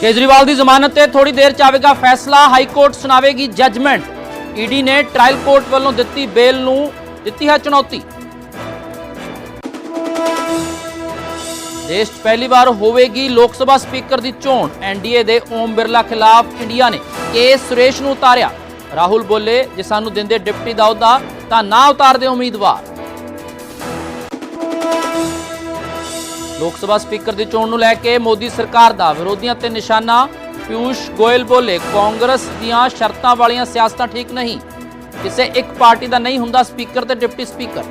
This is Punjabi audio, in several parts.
ਕੇਜਰੀਵਾਲ ਦੀ ਜ਼ਮਾਨਤ ਤੇ ਥੋੜੀ ਦੇਰ ਚ ਆਵੇਗਾ ਫੈਸਲਾ। ਹਾਈ ਕੋਰਟ ਸੁਣਾਵੇਗੀ ਜੱਜਮੈਂਟ। ਈਡੀ ਨੇ ਟ੍ਰਾਇਲ ਕੋਰਟ ਵੱਲੋਂ ਦਿੱਤੀ ਬੇਲ ਨੂੰ ਦਿੱਤੀ ਹੈ ਚੁਣੌਤੀ। ਦੇਸ਼ 'ਚ ਪਹਿਲੀ ਵਾਰ ਹੋਵੇਗੀ ਲੋਕ ਸਭਾ ਸਪੀਕਰ ਦੀ ਚੋਣ। ਐਨਡੀਏ ਦੇ ਓਮ ਬਿਰਲਾ ਖਿਲਾਫ ਇੰਡੀਆ ਨੇ ਕੇ ਸੁਰੇਸ਼ ਨੂੰ ਉਤਾਰਿਆ। ਰਾਹੁਲ ਬੋਲੇ, ਜੇ ਸਾਨੂੰ ਦਿੰਦੇ ਡਿਪਟੀ ਦਾ ਅਹੁਦਾ ਤਾਂ ਨਾ ਉਤਾਰਦੇ ਉਮੀਦਵਾਰ। ਲੋਕ ਸਭਾ ਸਪੀਕਰ ਦੀ ਚੋਣ ਨੂੰ ਲੈ ਕੇ ਮੋਦੀ ਸਰਕਾਰ ਦਾ ਵਿਰੋਧੀਆਂ ਤੇ ਨਿਸ਼ਾਨਾ। ਪਿਊਸ਼ ਗੋਇਲ ਬੋਲੇ, ਕਾਂਗਰਸ ਦੀਆਂ ਸ਼ਰਤਾਂ ਵਾਲੀਆਂ ਸਿਆਸਤਾਂ ਠੀਕ ਨਹੀਂ। ਕਿਸੇ ਇੱਕ ਪਾਰਟੀ ਦਾ ਨਹੀਂ ਹੁੰਦਾ ਸਪੀਕਰ ਤੇ ਡਿਪਟੀ ਸਪੀਕਰ।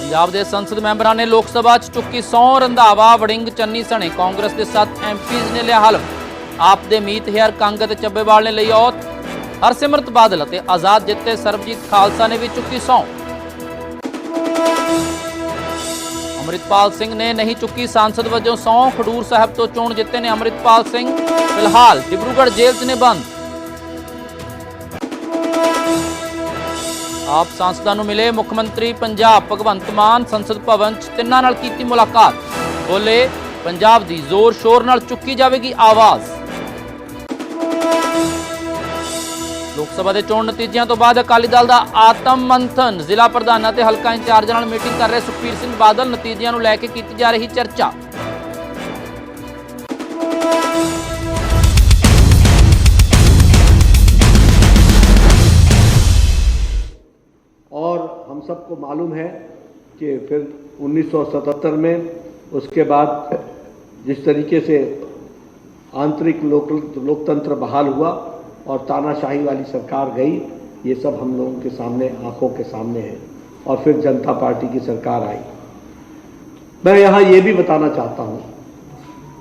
ਪੰਜਾਬ ਦੇ ਸੰਸਦ ਮੈਂਬਰਾਂ ਨੇ ਲੋਕ ਸਭਾ 'ਚ ਚੁੱਕੀ ਸੌ ਰੰਧਾਵਾ, ਵੜਿੰਗ, ਚੰਨੀ ਸਣੇ। ਕਾਂਗਰਸ ਦੇ 7 ਐਮਪੀਜ਼ ਨੇ ਲਿਆ ਹਲਫ ਆਪ ਦੇ ਮੀਤ ਹੈਰ ਕੰਗ ਅਤੇ ਚੱਬੇਵਾਲ ਨੇ ਲਈ ਔਤ। ਹਰਸਿਮਰਤ ਬਾਦਲ ਅਤੇ ਆਜ਼ਾਦ ਜਿੱਤੇ ਸਰਬਜੀਤ ਖਾਲਸਾ ਨੇ ਵੀ ਚੁੱਕੀ ਸੌ ਅੰਮ੍ਰਿਤਪਾਲ ਸਿੰਘ ਨੇ ਨਹੀਂ ਚੁੱਕੀ ਸੰਸਦ ਵਜੋਂ ਸਹੁੰ, ਖਡੂਰ ਸਾਹਿਬ ਤੋਂ ਚੋਣ ਜਿੱਤੇ ਨੇ ਅੰਮ੍ਰਿਤਪਾਲ ਸਿੰਘ। ਫਿਲਹਾਲ ਡਿਬਰੂਗੜ੍ਹ ਜੇਲ੍ਹ 'ਚ ਨੇ ਬੰਦ। ਆਪ ਸੰਸਦਾਂ ਨੂੰ ਮਿਲੇ ਮੁੱਖ ਮੰਤਰੀ ਪੰਜਾਬ, ਭਗਵੰਤ ਮਾਨ, ਸੰਸਦ ਭਵਨ 'ਚ ਤਿੰਨਾਂ ਨਾਲ ਕੀਤੀ ਮੁਲਾਕਾਤ। ਬੋਲੇ, ਪੰਜਾਬ ਦੀ ਜ਼ੋਰ ਸ਼ੋਰ ਨਾਲ ਚੁੱਕੀ ਜਾਵੇਗੀ ਆਵਾਜ਼। ਲੋਕ ਸਭਾ ਦੇ ਚੋਣ ਨਤੀਜਿਆਂ ਤੋਂ ਬਾਅਦ ਅਕਾਲੀ ਦਲ ਦਾ ਆਤਮ ਮੰਥਨ ਜ਼ਿਲ੍ਹਾ ਪ੍ਰਧਾਨਾਂ ਤੇ ਹਲਕਾ ਇੰਚਾਰਜਾਂ ਨਾਲ ਮੀਟਿੰਗ ਕਰ ਰਹੇ ਸੁਖਬੀਰ ਸਿੰਘ ਬਾਦਲ ਨਤੀਜਿਆਂ ਨੂੰ ਲੈ ਕੇ ਕੀਤੀ ਜਾ ਰਹੀ ਚਰਚਾ और हम सबको मालूम है कि फिर 1977 में उसके बाद जिस तरीके से आंतरिक लोक लोकतंत्र बहाल हुआ और तानाशाही वाली सरकार गई, ये सब हम लोगों के सामने, आँखों के सामने है। और फिर जनता पार्टी की सरकार आई। मैं यहाँ ये भी बताना चाहता हूँ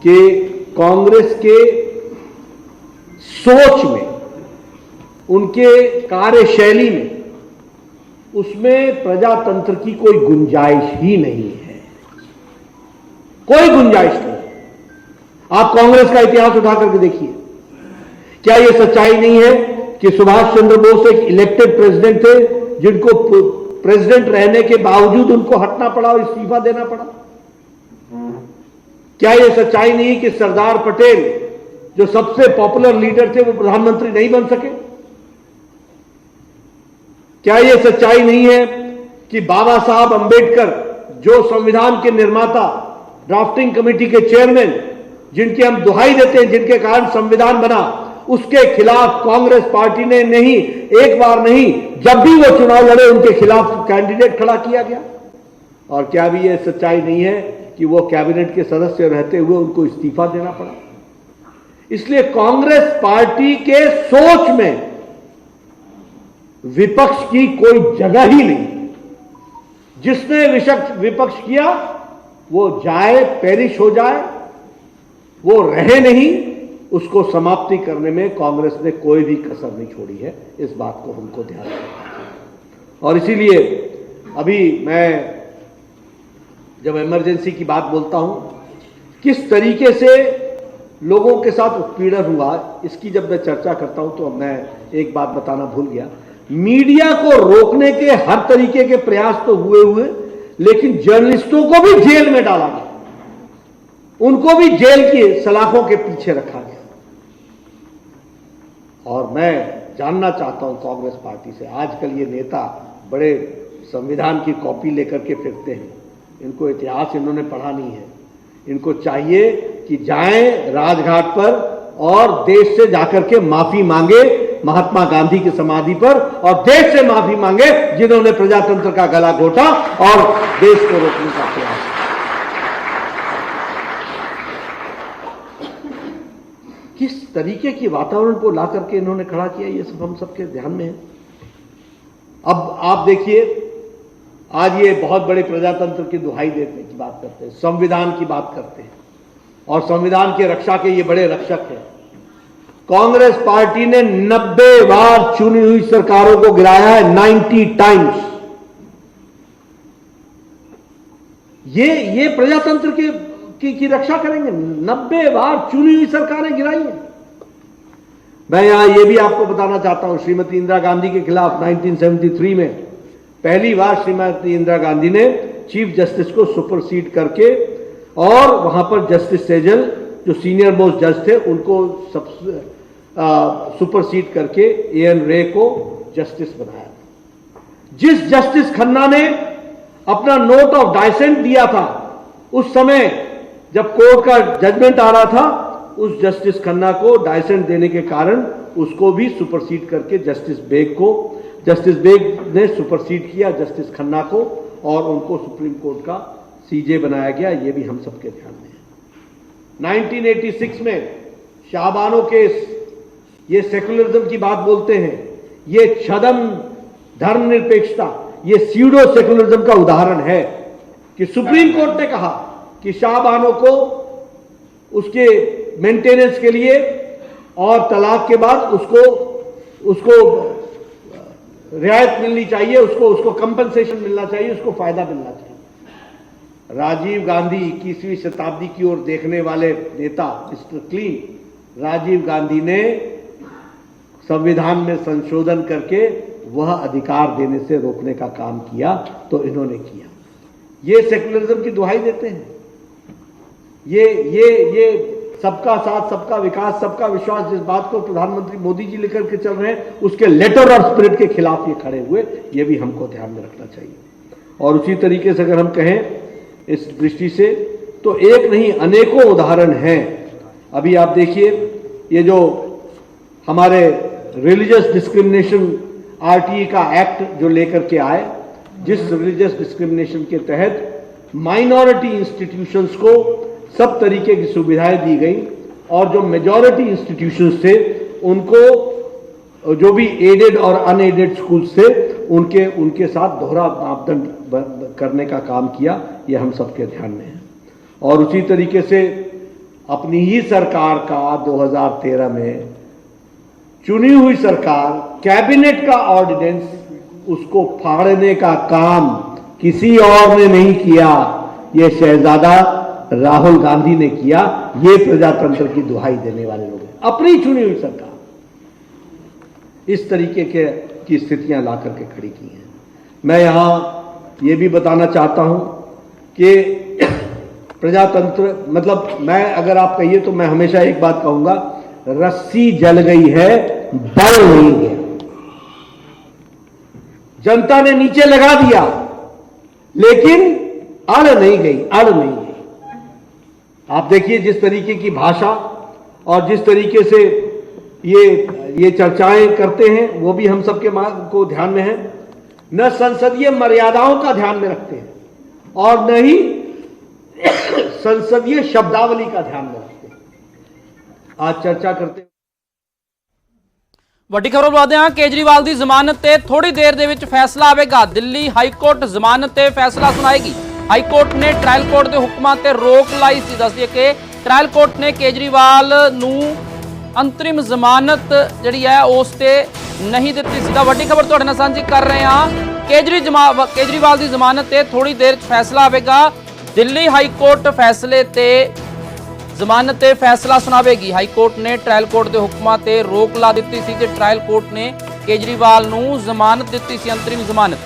कि कांग्रेस के सोच में, उनके कार्यशैली में, उसमें प्रजातंत्र की कोई गुंजाइश ही नहीं है। कोई गुंजाइश नहीं आप कांग्रेस का इतिहास उठा करके देखिए। क्या यह सच्चाई नहीं है कि सुभाष चंद्र बोस एक इलेक्टेड प्रेसिडेंट थे, जिनको प्रेसिडेंट रहने के बावजूद उनको हटना पड़ा और इस्तीफा देना पड़ा? क्या यह सच्चाई नहीं कि सरदार पटेल, जो सबसे पॉपुलर लीडर थे, वो प्रधानमंत्री नहीं बन सके? क्या यह सच्चाई नहीं है कि बाबा साहब अंबेडकर, जो संविधान के निर्माता ड्राफ्टिंग कमेटी के चेयरमैन जिनकी हम दुहाई देते हैं, जिनके कारण संविधान बना उसके खिलाफ कांग्रेस पार्टी ने नहीं, एक बार नहीं, जब भी वो चुनाव लड़े, उनके खिलाफ कैंडिडेट खड़ा किया गया। और क्या भी यह सच्चाई नहीं है कि वो कैबिनेट के सदस्य रहते हुए उनको इस्तीफा देना पड़ा। इसलिए कांग्रेस पार्टी के सोच में विपक्ष की कोई जगह ही नहीं। जिसने विपक्ष किया, वो जाए पेरिश हो जाए, वो रहे नहीं। उसको समाप्ति करने में कांग्रेस ने कोई भी कसर नहीं छोड़ी है, इस बात को हमको ध्यान रखना और इसीलिए अभी मैं जब इमरजेंसी की बात बोलता हूँ, किस तरीके से लोगों के साथ उत्पीड़न हुआ, इसकी जब मैं चर्चा करता हूँ तो मैं एक बात बताना भूल गया। मीडिया को रोकने के हर तरीके के प्रयास तो हुए हुए, लेकिन जर्नलिस्टों को भी जेल में डाला गया। उनको भी जेल की सलाखों के पीछे रखा और मैं जानना चाहता हूँ कांग्रेस पार्टी से, आजकल ये नेता बड़े संविधान की कॉपी लेकर के फिरते हैं। इनको इतिहास इन्होंने पढ़ा नहीं है। इनको चाहिए कि जाएँ राजघाट पर और देश से जाकर के माफ़ी मांगे महात्मा गांधी की समाधि पर और देश से माफ़ी मांगे जिन्होंने प्रजातंत्र का गला घोटा और देश को रोकने का प्रयास किया किस तरीके की वातावरण को ला करके इन्होंने खड़ा किया ये सब हम सबके ध्यान में है। अब आप देखिए आज ये बहुत बड़े प्रजातंत्र की दुहाई देने की बात करते हैं संविधान की बात करते हैं। और संविधान की रक्षा के ये बड़े रक्षक हैं। कांग्रेस पार्टी ने 90 बार चुनी हुई सरकारों को गिराया है 90 टाइम्स। ये ये प्रजातंत्र के की, की रक्षा करेंगे 90 बार चुनी हुई सरकारें गिराई हैं। मैं यहाँ ये भी आपको बताना चाहता हूँ, श्रीमती इंदिरा गांधी के खिलाफ 1973 में पहली बार श्रीमती इंदिरा गांधी ने चीफ जस्टिस को सुपरसीड करके और वहाँ पर जस्टिस सेजल, जो सीनियर मोस्ट जज थे, उनको सब सुपरसीड करके ए एन रे को जस्टिस बनाया जिस जस्टिस खन्ना ने अपना नोट ऑफ़ डायसेंट दिया था, उस समय जब कोर्ट का जजमेंट आ रहा था उस जस्टिस खन्ना को डायसेंट देने के कारण उसको भी सुपरसीड करके जस्टिस बेग को, जस्टिस बेग ने सुपरसीड किया जस्टिस खन्ना को और उनको सुप्रीम कोर्ट का सीजे बनाया गया, ये भी हम सबके ध्यान में है। 1986 में शाहबानो केस, ये सेकुलरिज्म की बात बोलते हैं। ये छदम धर्मनिरपेक्षता, ये सीडो सेकुलरिज्म का उदाहरण है कि सुप्रीम कोर्ट ने कहा कि शाहबानो को उसके मेंटेनेंस के लिए और तलाक के बाद उसको उसको रियायत मिलनी चाहिए, उसको उसको कंपनसेशन मिलना चाहिए, उसको फ़ायदा मिलना चाहिए। राजीव गांधी 21वीं शताब्दी की ओर देखने वाले नेता, मिस्टर क्लीन, राजीव गांधी ने संविधान में संशोधन करके वह अधिकार देने से रोकने का काम किया तो इन्होंने किया। ये सेकुलरिज्म की दुहाई देते हैं। ये ये ये सबका साथ, सबका विकास, सबका विश्वास, जिस बात को प्रधानमंत्री मोदी जी लेकर के चल रहे हैं, उसके लेटर और स्पिरिट के खिलाफ ये खड़े हुए, ये भी हमको ध्यान में रखना चाहिए। और उसी तरीके से अगर हम कहें इस दृष्टि से तो एक नहीं, अनेकों उदाहरण हैं। अभी आप देखिए, ये जो हमारे रिलीजियस डिस्क्रिमिनेशन आरटीई का एक्ट जो लेकर के आए, जिस रिलीजियस डिस्क्रिमिनेशन के तहत माइनॉरिटी इंस्टीट्यूशंस को सब तरीके की सुविधाएँ दी गई और जो मेजॉरिटी इंस्टीट्यूशन थे, उनको, जो भी एडेड और अनएडेड स्कूल्स थे, उनके उनके साथ दोहरा मापदंड करने का काम किया, ये हम सबके ध्यान में है। और उसी तरीके से अपनी ही सरकार का 2013 में चुनी हुई सरकार कैबिनेट का ऑर्डिनेंस उसको फाड़ने का काम किसी और ने नहीं किया, ये शहजादा राहुल गांधी ने किया, ये प्रजातंत्र की दुहाई देने वाले लोग हैं। अपनी चुनी हुई सरकार। इस तरीके के, की स्थितियाँ ला करके खड़ी की हैं। मैं यहाँ ये भी बताना चाहता हूँ कि प्रजातंत्र मतलब मैं, अगर आप कहिए तो मैं हमेशा एक बात कहूँगा, रस्सी जल गई है, बल नहीं गया जनता ने नीचे लगा दिया, लेकिन अड़ नहीं गई, अड़ नहीं आप देखिए जिस तरीके की भाषा और जिस तरीके से ये ये चर्चाएं करते हैं वो भी हम सबके मा- को ध्यान में है न संसदीय मर्यादाओं का ध्यान में रखते हैं और न ही संसदीय शब्दावली का ध्यान में रखते हैं आज चर्चा करते हैं ਵੱਡੀ ਖਬਰ ਵਧਦੇ ਹਾਂ ਕੇਜਰੀਵਾਲ ਦੀ ਜ਼ਮਾਨਤ ਤੇ ਥੋੜੀ ਦੇਰ ਦੇ ਵਿੱਚ ਫੈਸਲਾ ਆਵੇਗਾ ਦਿੱਲੀ ਹਾਈ ਕੋਰਟ ਜ਼ਮਾਨਤ ਤੇ ਫੈਸਲਾ ਸੁਣਾਏਗੀ ਹਾਈ ਕੋਰਟ ਨੇ ਟ੍ਰਾਇਲ ਕੋਰਟ ਦੇ ਹੁਕਮਾਂ ਤੇ ਰੋਕ ਲਾਈ ਸੀ। ਦੱਸਦੀ ਕਿ ਟ੍ਰਾਇਲ ਕੋਰਟ ਨੇ ਕੇਜਰੀਵਾਲ ਨੂੰ ਅੰਤਰਿਮ ਜ਼ਮਾਨਤ ਜਿਹੜੀ ਹੈ ਉਸ ਤੇ ਨਹੀਂ ਦਿੱਤੀ ਸੀ। ਤਾਂ ਵੱਡੀ ਖਬਰ ਤੁਹਾਡੇ ਨਾਲ ਸਾਂਝੀ ਕਰ ਰਹੇ ਹਾਂ। ਕੇਜਰੀ ਜਮਾ- ਕੇਜਰੀਵਾਲ ਦੀ ਜ਼ਮਾਨਤ ਤੇ ਥੋੜੀ ਦੇਰ ਫੈਸਲਾ ਆਵੇਗਾ। ਦਿੱਲੀ ਹਾਈ ਕੋਰਟ ਫੈਸਲੇ ਤੇ ਜ਼ਮਾਨਤ ਤੇ ਫੈਸਲਾ ਸੁਣਾਵੇਗੀ। ਹਾਈ ਕੋਰਟ ਨੇ ਟ੍ਰਾਇਲ ਕੋਰਟ ਦੇ ਹੁਕਮਾਂ ਤੇ ਰੋਕ ਲਾ ਦਿੱਤੀ ਸੀ ਤੇ ਟ੍ਰਾਇਲ ਕੋਰਟ ਨੇ ਕੇਜਰੀਵਾਲ ਨੂੰ ਜ਼ਮਾਨਤ ਦਿੱਤੀ ਸੀ, ਅੰਤਰਿਮ ਜ਼ਮਾਨਤ।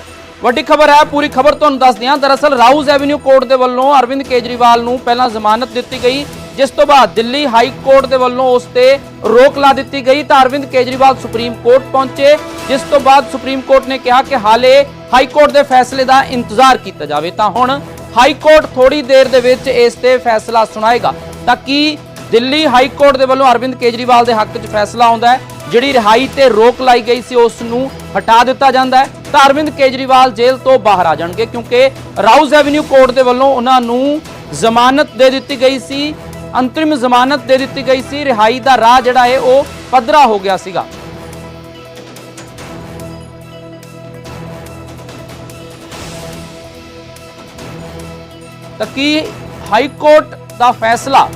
ਵੱਡੀ ਖਬਰ ਹੈ, ਪੂਰੀ ਖਬਰ ਤੁਹਾਨੂੰ ਦੱਸ ਦਿਆਂ ਦਰਅਸਲ ਰਾਊਜ਼ ਐਵਨਿਊ ਕੋਰਟ ਦੇ ਵੱਲੋਂ ਅਰਵਿੰਦ ਕੇਜਰੀਵਾਲ ਨੂੰ ਪਹਿਲਾਂ ਜ਼ਮਾਨਤ ਦਿੱਤੀ ਗਈ, ਜਿਸ ਤੋਂ ਬਾਅਦ ਦਿੱਲੀ ਹਾਈ ਕੋਰਟ ਦੇ ਵੱਲੋਂ ਉਸ ਤੇ ਰੋਕ ਲਾ ਦਿੱਤੀ ਗਈ ਤਾਂ ਅਰਵਿੰਦ ਕੇਜਰੀਵਾਲ ਸੁਪਰੀਮ ਕੋਰਟ ਪਹੁੰਚੇ, ਜਿਸ ਤੋਂ ਬਾਅਦ ਸੁਪਰੀਮ ਕੋਰਟ ਨੇ ਕਿਹਾ ਕਿ ਹਾਲੇ ਹਾਈ ਕੋਰਟ ਦੇ ਫੈਸਲੇ ਦਾ ਇੰਤਜ਼ਾਰ ਕੀਤਾ ਜਾਵੇ। ਤਾਂ ਹੁਣ ਹਾਈ ਕੋਰਟ ਥੋੜੀ ਦੇਰ ਦੇ ਵਿੱਚ ਇਸ ਤੇ ਫੈਸਲਾ ਸੁਣਾਏਗਾ। ਤਾਂ ਕਿ ਦਿੱਲੀ ਹਾਈ ਕੋਰਟ ਦੇ ਵੱਲੋਂ ਅਰਵਿੰਦ ਕੇਜਰੀਵਾਲ ਦੇ ਹੱਕ 'ਚ ਫੈਸਲਾ ਆਉਂਦਾ ਹੈ? ਜਿਹੜੀ ਰਿਹਾਈ ਤੇ ਰੋਕ ਲਾਈ ਗਈ ਸੀ, ਉਸ ਨੂੰ ਹਟਾ ਦਿੱਤਾ ਜਾਂਦਾ ਹੈ? ਤਾਂ ਅਰਵਿੰਦ ਕੇਜਰੀਵਾਲ ਜੇਲ੍ਹ ਤੋਂ ਬਾਹਰ ਆ ਜਾਣਗੇ ਕਿਉਂਕਿ ਰਾਊਜ਼ ਐਵਨਿਊ ਕੋਰਟ ਦੇ ਵੱਲੋਂ ਉਹਨਾਂ ਨੂੰ ਜ਼ਮਾਨਤ ਦੇ ਦਿੱਤੀ ਗਈ ਸੀ, ਅੰਤਰਿਮ ਜ਼ਮਾਨਤ ਦੇ ਦਿੱਤੀ ਗਈ ਸੀ, ਰਿਹਾਈ ਦਾ ਰਾਹ ਜਿਹੜਾ ਹੈ ਉਹ ਪੱਧਰਾ ਹੋ ਗਿਆ ਸੀਗਾ। ਤਾਂ ਕੀ ਹਾਈ ਕੋਰਟ ਦਾ ਫੈਸਲਾ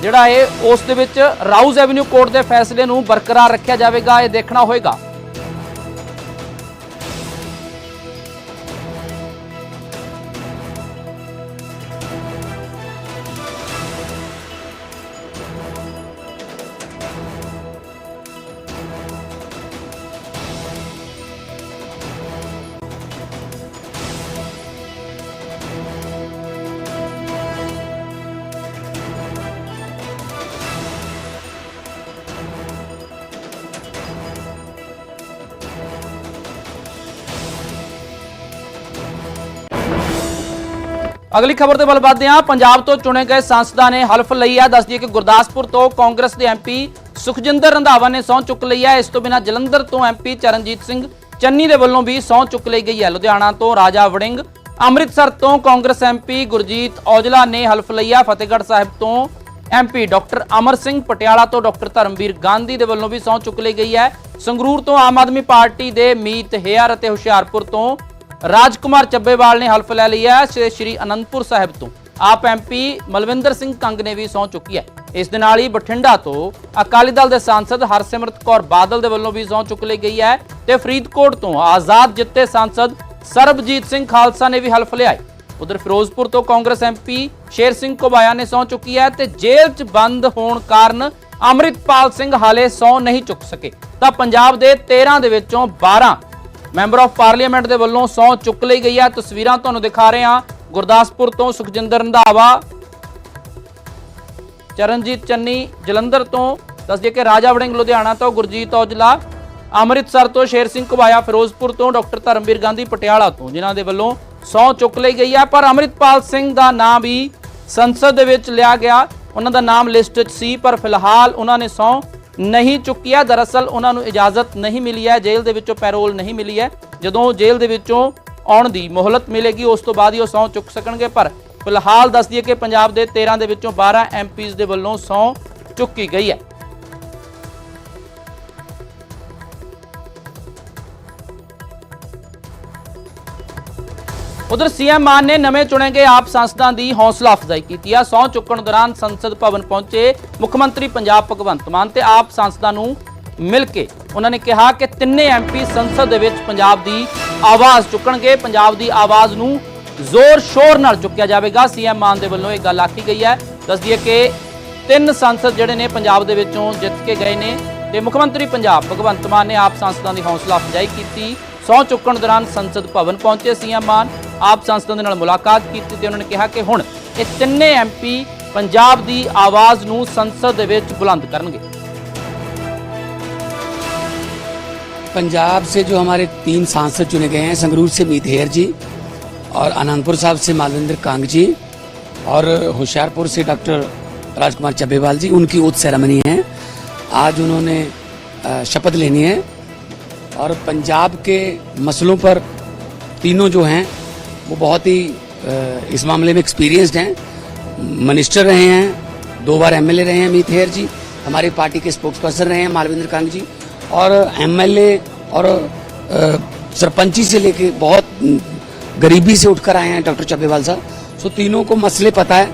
ਜਿਹੜਾ ਹੈ, ਉਸ ਦੇ ਵਿੱਚ ਰਾਊਜ਼ ਐਵਨਿਊ ਕੋਰਟ ਦੇ ਫੈਸਲੇ ਨੂੰ ਬਰਕਰਾਰ ਰੱਖਿਆ ਜਾਵੇਗਾ, ਇਹ ਦੇਖਣਾ ਹੋਏਗਾ। ਅਗਲੀ ਖਬਰ ਤੇ ਵੱਲ ਵਧਦੇ ਹਾਂ। ਪੰਜਾਬ ਤੋਂ ਚੁਣੇ ਗਏ ਸੰਸਦਾਂ ਨੇ ਹਲਫ ਲਈ ਹੈ। ਦੱਸਦੀ ਕਿ ਗੁਰਦਾਸਪੁਰ ਤੋਂ ਕਾਂਗਰਸ ਦੇ ਐਮਪੀ ਸੁਖਜਿੰਦਰ ਰੰਧਾਵਾ ਨੇ ਸਹੁੰ ਚੁੱਕ ਲਈ ਹੈ। ਇਸ ਤੋਂ ਬਿਨਾਂ ਜਲੰਧਰ ਤੋਂ ਐਮਪੀ ਚਰਨਜੀਤ ਸਿੰਘ, ਚੰਨੀ ਦੇ ਵੱਲੋਂ ਵੀ ਸਹੁੰ ਚੁੱਕ ਲਈ ਗਈ ਹੈ। ਲੁਧਿਆਣਾ ਤੋਂ ਰਾਜਾ ਵੜਿੰਗ, ਅੰਮ੍ਰਿਤਸਰ ਤੋਂ ਕਾਂਗਰਸ ਐਮਪੀ ਗੁਰਜੀਤ ਔਜਲਾ ਨੇ ਹਲਫ ਲਈ ਹੈ। ਫਤਿਹਗੜ੍ਹ ਸਾਹਿਬ ਤੋਂ ਐਮਪੀ ਡਾਕਟਰ ਅਮਰ ਸਿੰਘ ਪਟਿਆਲਾ ਤੋਂ ਡਾਕਟਰ ਧਰਮਵੀਰ ਗਾਂਧੀ ਦੇ ਵੱਲੋਂ ਵੀ ਸਹੁੰ ਚੁੱਕ ਲਈ ਗਈ ਹੈ। ਸੰਗਰੂਰ ਤੋਂ ਆਮ ਆਦਮੀ ਪਾਰਟੀ ਦੇ ਮੀਤ ਹੇਅਰ ਅਤੇ ਹੁਸ਼ਿਆਰਪੁਰ ਤੋਂ ਰਾਜਕੁਮਾਰ ਚੱਬੇਵਾਲ ਨੇ ਹਲਫ ਲੈ ਲਈ ਹੈ ਸ਼੍ਰੀ ਅਨੰਦਪੁਰ ਸਾਹਿਬ ਤੋਂ। ਆਪ ਐਮਪੀ ਮਲਵਿੰਦਰ ਸਿੰਘ ਕੰਗ ਨੇ ਵੀ ਸਹੁੰ ਚੁੱਕੀ ਹੈ। ਇਸ ਦੇ ਨਾਲ ਹੀ ਬਠਿੰਡਾ ਤੋਂ ਅਕਾਲੀ ਦਲ ਦੇ ਸਾਂਸਦ ਹਰਸਿਮਰਤ ਕੌਰ ਬਾਦਲ ਦੇ ਵੱਲੋਂ ਵੀ ਸਹੁੰ ਚੁੱਕ ਲਈ ਗਈ ਹੈ ਤੇ ਫਰੀਦਕੋਟ ਤੋਂ ਆਜ਼ਾਦ ਜਿੱਤੇ ਸਾਂਸਦ ਸਰਬਜੀਤ ਸਿੰਘ ਖਾਲਸਾ ਨੇ ਵੀ ਹਲਫ ਲਿਆ ਹੈ। ਉਧਰ ਫਿਰੋਜ਼ਪੁਰ ਤੋਂ ਕਾਂਗਰਸ ਐਮਪੀ ਸ਼ੇਰ ਸਿੰਘ ਕੋਬਾਇਆ ਨੇ ਸਹੁੰ ਚੁੱਕੀ ਹੈ ਤੇ ਜੇਲ੍ਹ 'ਚ ਬੰਦ ਹੋਣ ਕਾਰਨ ਅੰਮ੍ਰਿਤਪਾਲ ਸਿੰਘ ਹਾਲੇ ਸਹੁੰ ਨਹੀਂ ਚੁੱਕ ਸਕੇ। ਤਾਂ ਪੰਜਾਬ ਦੇ 13 ਦੇ ਵਿੱਚੋਂ 12 ਮੈਂਬਰ ਆਫ ਪਾਰਲੀਮੈਂਟ ਦੇ ਵੱਲੋਂ ਸਹੁੰ ਚੁੱਕ ਲਈ ਗਈ ਹੈ ਤਸਵੀਰਾਂ ਤੁਹਾਨੂੰ ਦਿਖਾ ਰਹੇ ਹਾਂ। ਗੁਰਦਾਸਪੁਰ ਤੋਂ ਸੁਖਜਿੰਦਰ ਰੰਧਾਵਾ, ਚਰਨਜੀਤ ਚੰਨੀ, ਜਲੰਧਰ ਤੋਂ ਦੱਸਦੇ ਕਿ ਰਾਜਾ ਵੜਿੰਗ, ਲੁਧਿਆਣਾ ਤੋਂ ਗੁਰਜੀਤ ਔਜਲਾ, ਅੰਮ੍ਰਿਤਸਰ ਤੋਂ ਸ਼ੇਰ ਸਿੰਘ ਘੁਬਾਇਆ ਫਿਰੋਜ਼ਪੁਰ ਤੋਂ ਡਾਕਟਰ ਧਰਮਵੀਰ ਗਾਂਧੀ, ਪਟਿਆਲਾ ਤੋਂ ਜਿਨ੍ਹਾਂ ਦੇ ਵੱਲੋਂ ਸਹੁੰ ਚੁੱਕ ਲਈ ਗਈ ਹੈ ਪਰ ਅੰਮ੍ਰਿਤਪਾਲ ਸਿੰਘ ਦਾ ਨਾਮ ਵੀ ਸੰਸਦ ਦੇ ਵਿੱਚ ਲਿਆ ਗਿਆ। ਉਹਨਾਂ ਦਾ ਨਾਮ ਲਿਸਟ 'ਚ ਸੀ, ਪਰ ਫਿਲਹਾਲ ਉਹਨਾਂ ਨੇ ਸਹੁੰ ਨਹੀਂ ਚੁੱਕੀ ਹੈ ਦਰਅਸਲ ਉਹਨਾਂ ਨੂੰ ਇਜਾਜ਼ਤ ਨਹੀਂ ਮਿਲੀ ਹੈ। ਜੇਲ੍ਹ ਦੇ ਵਿੱਚੋਂ ਪੈਰੋਲ ਨਹੀਂ ਮਿਲੀ ਹੈ। ਜਦੋਂ ਜੇਲ੍ਹ ਦੇ ਵਿੱਚੋਂ ਆਉਣ ਦੀ ਮੋਹਲਤ ਮਿਲੇਗੀ, ਉਸ ਤੋਂ ਬਾਅਦ ਹੀ ਉਹ ਸਹੁੰ ਚੁੱਕ ਸਕਣਗੇ। ਪਰ ਫਿਲਹਾਲ ਦੱਸ ਦਈਏ ਕਿ ਪੰਜਾਬ ਦੇ 13 ਦੇ ਵਿੱਚੋਂ 12 ਐਮਪੀਜ਼ ਦੇ ਵੱਲੋਂ ਸਹੁੰ ਚੁੱਕੀ ਗਈ ਹੈ। ਉਧਰ ਸੀਐਮ ਮਾਨ ਨੇ ਨਵੇਂ ਚੁਣੇ ਗਏ ਆਪ ਸੰਸਦਾਂ ਦੀ ਹੌਸਲਾ ਅਫਜ਼ਾਈ ਕੀਤੀ ਹੈ ਸਹੁੰ ਚੁੱਕਣ ਦੌਰਾਨ ਸੰਸਦ ਭਵਨ ਪਹੁੰਚੇ ਮੁੱਖ ਮੰਤਰੀ ਪੰਜਾਬ ਭਗਵੰਤ ਮਾਨ ਤੇ ਆਪ ਸੰਸਦਾਂ ਨੂੰ ਮਿਲ ਕੇ ਉਹਨਾਂ ਨੇ ਕਿਹਾ ਕਿ ਤਿੰਨੇ ਐਮਪੀ ਸੰਸਦ ਦੇ ਵਿੱਚ ਪੰਜਾਬ ਦੀ ਆਵਾਜ਼ ਚੁੱਕਣਗੇ। ਪੰਜਾਬ ਦੀ ਆਵਾਜ਼ ਨੂੰ ਜ਼ੋਰ ਸ਼ੋਰ ਨਾਲ ਚੁੱਕਿਆ ਜਾਵੇਗਾ। ਸੀਐਮ ਮਾਨ ਦੇ ਵੱਲੋਂ ਇਹ ਗੱਲ ਆਖੀ ਗਈ ਹੈ। ਦੱਸ ਦਈਏ ਕਿ ਤਿੰਨ ਸੰਸਦ ਜਿਹੜੇ ਨੇ ਪੰਜਾਬ ਦੇ ਵਿੱਚੋਂ ਜਿੱਤ ਕੇ ਗਏ ਨੇ ਤੇ ਮੁੱਖ ਮੰਤਰੀ ਪੰਜਾਬ ਭਗਵੰਤ ਮਾਨ ਨੇ ਆਪ ਸੰਸਦਾਂ ਦੀ ਹੌਸਲਾ ਅਫਜ਼ਾਈ ਕੀਤੀ। ਸਹੁੰ ਚੁੱਕਣ ਦੌਰਾਨ ਸੰਸਦ ਭਵਨ ਪਹੁੰਚੇ ਸੀਐਮ ਮਾਨ। ਆਪ ਸੰਸਦਾਂ ਦੇ ਨਾਲ ਮੁਲਾਕਾਤ ਕੀਤੀ ਤੇ ਉਹਨਾਂ ਨੇ ਕਿਹਾ ਕਿ ਹੁਣ ਇਹ ਤਿੰਨੇ ਐਮਪੀ ਪੰਜਾਬ ਦੀ ਆਵਾਜ਼ ਨੂੰ ਸੰਸਦ ਦੇ ਵਿੱਚ ਬੁਲੰਦ ਕਰਨਗੇ पंजाब से जो हमारे तीन सांसद चुने गए हैं संगरूर से मीत हेयर जी और आनंदपुर साहब से मालविंदर कांग जी और होशियारपुर से डॉक्टर राजकुमार चब्बेवाल जी उनकी ओथ सेरेमनी है आज उन्होंने अ, शपथ लेनी है और पंजाब के मसलों पर तीनों जो हैं वो बहुत ही इस मामले में एक्सपीरियंस्ड हैं। मिनिस्टर रहे हैं, दो बार एमएलए रहे हैं अमित हेयर जी, हमारी पार्टी के स्पोक्स पर्सन रहे हैं मालविंद्र कांग जी, और एमएलए और सरपंची से लेके बहुत गरीबी से उठकर आए हैं डॉक्टर चब्बेवाल साहब। सो तीनों को मसले पता है,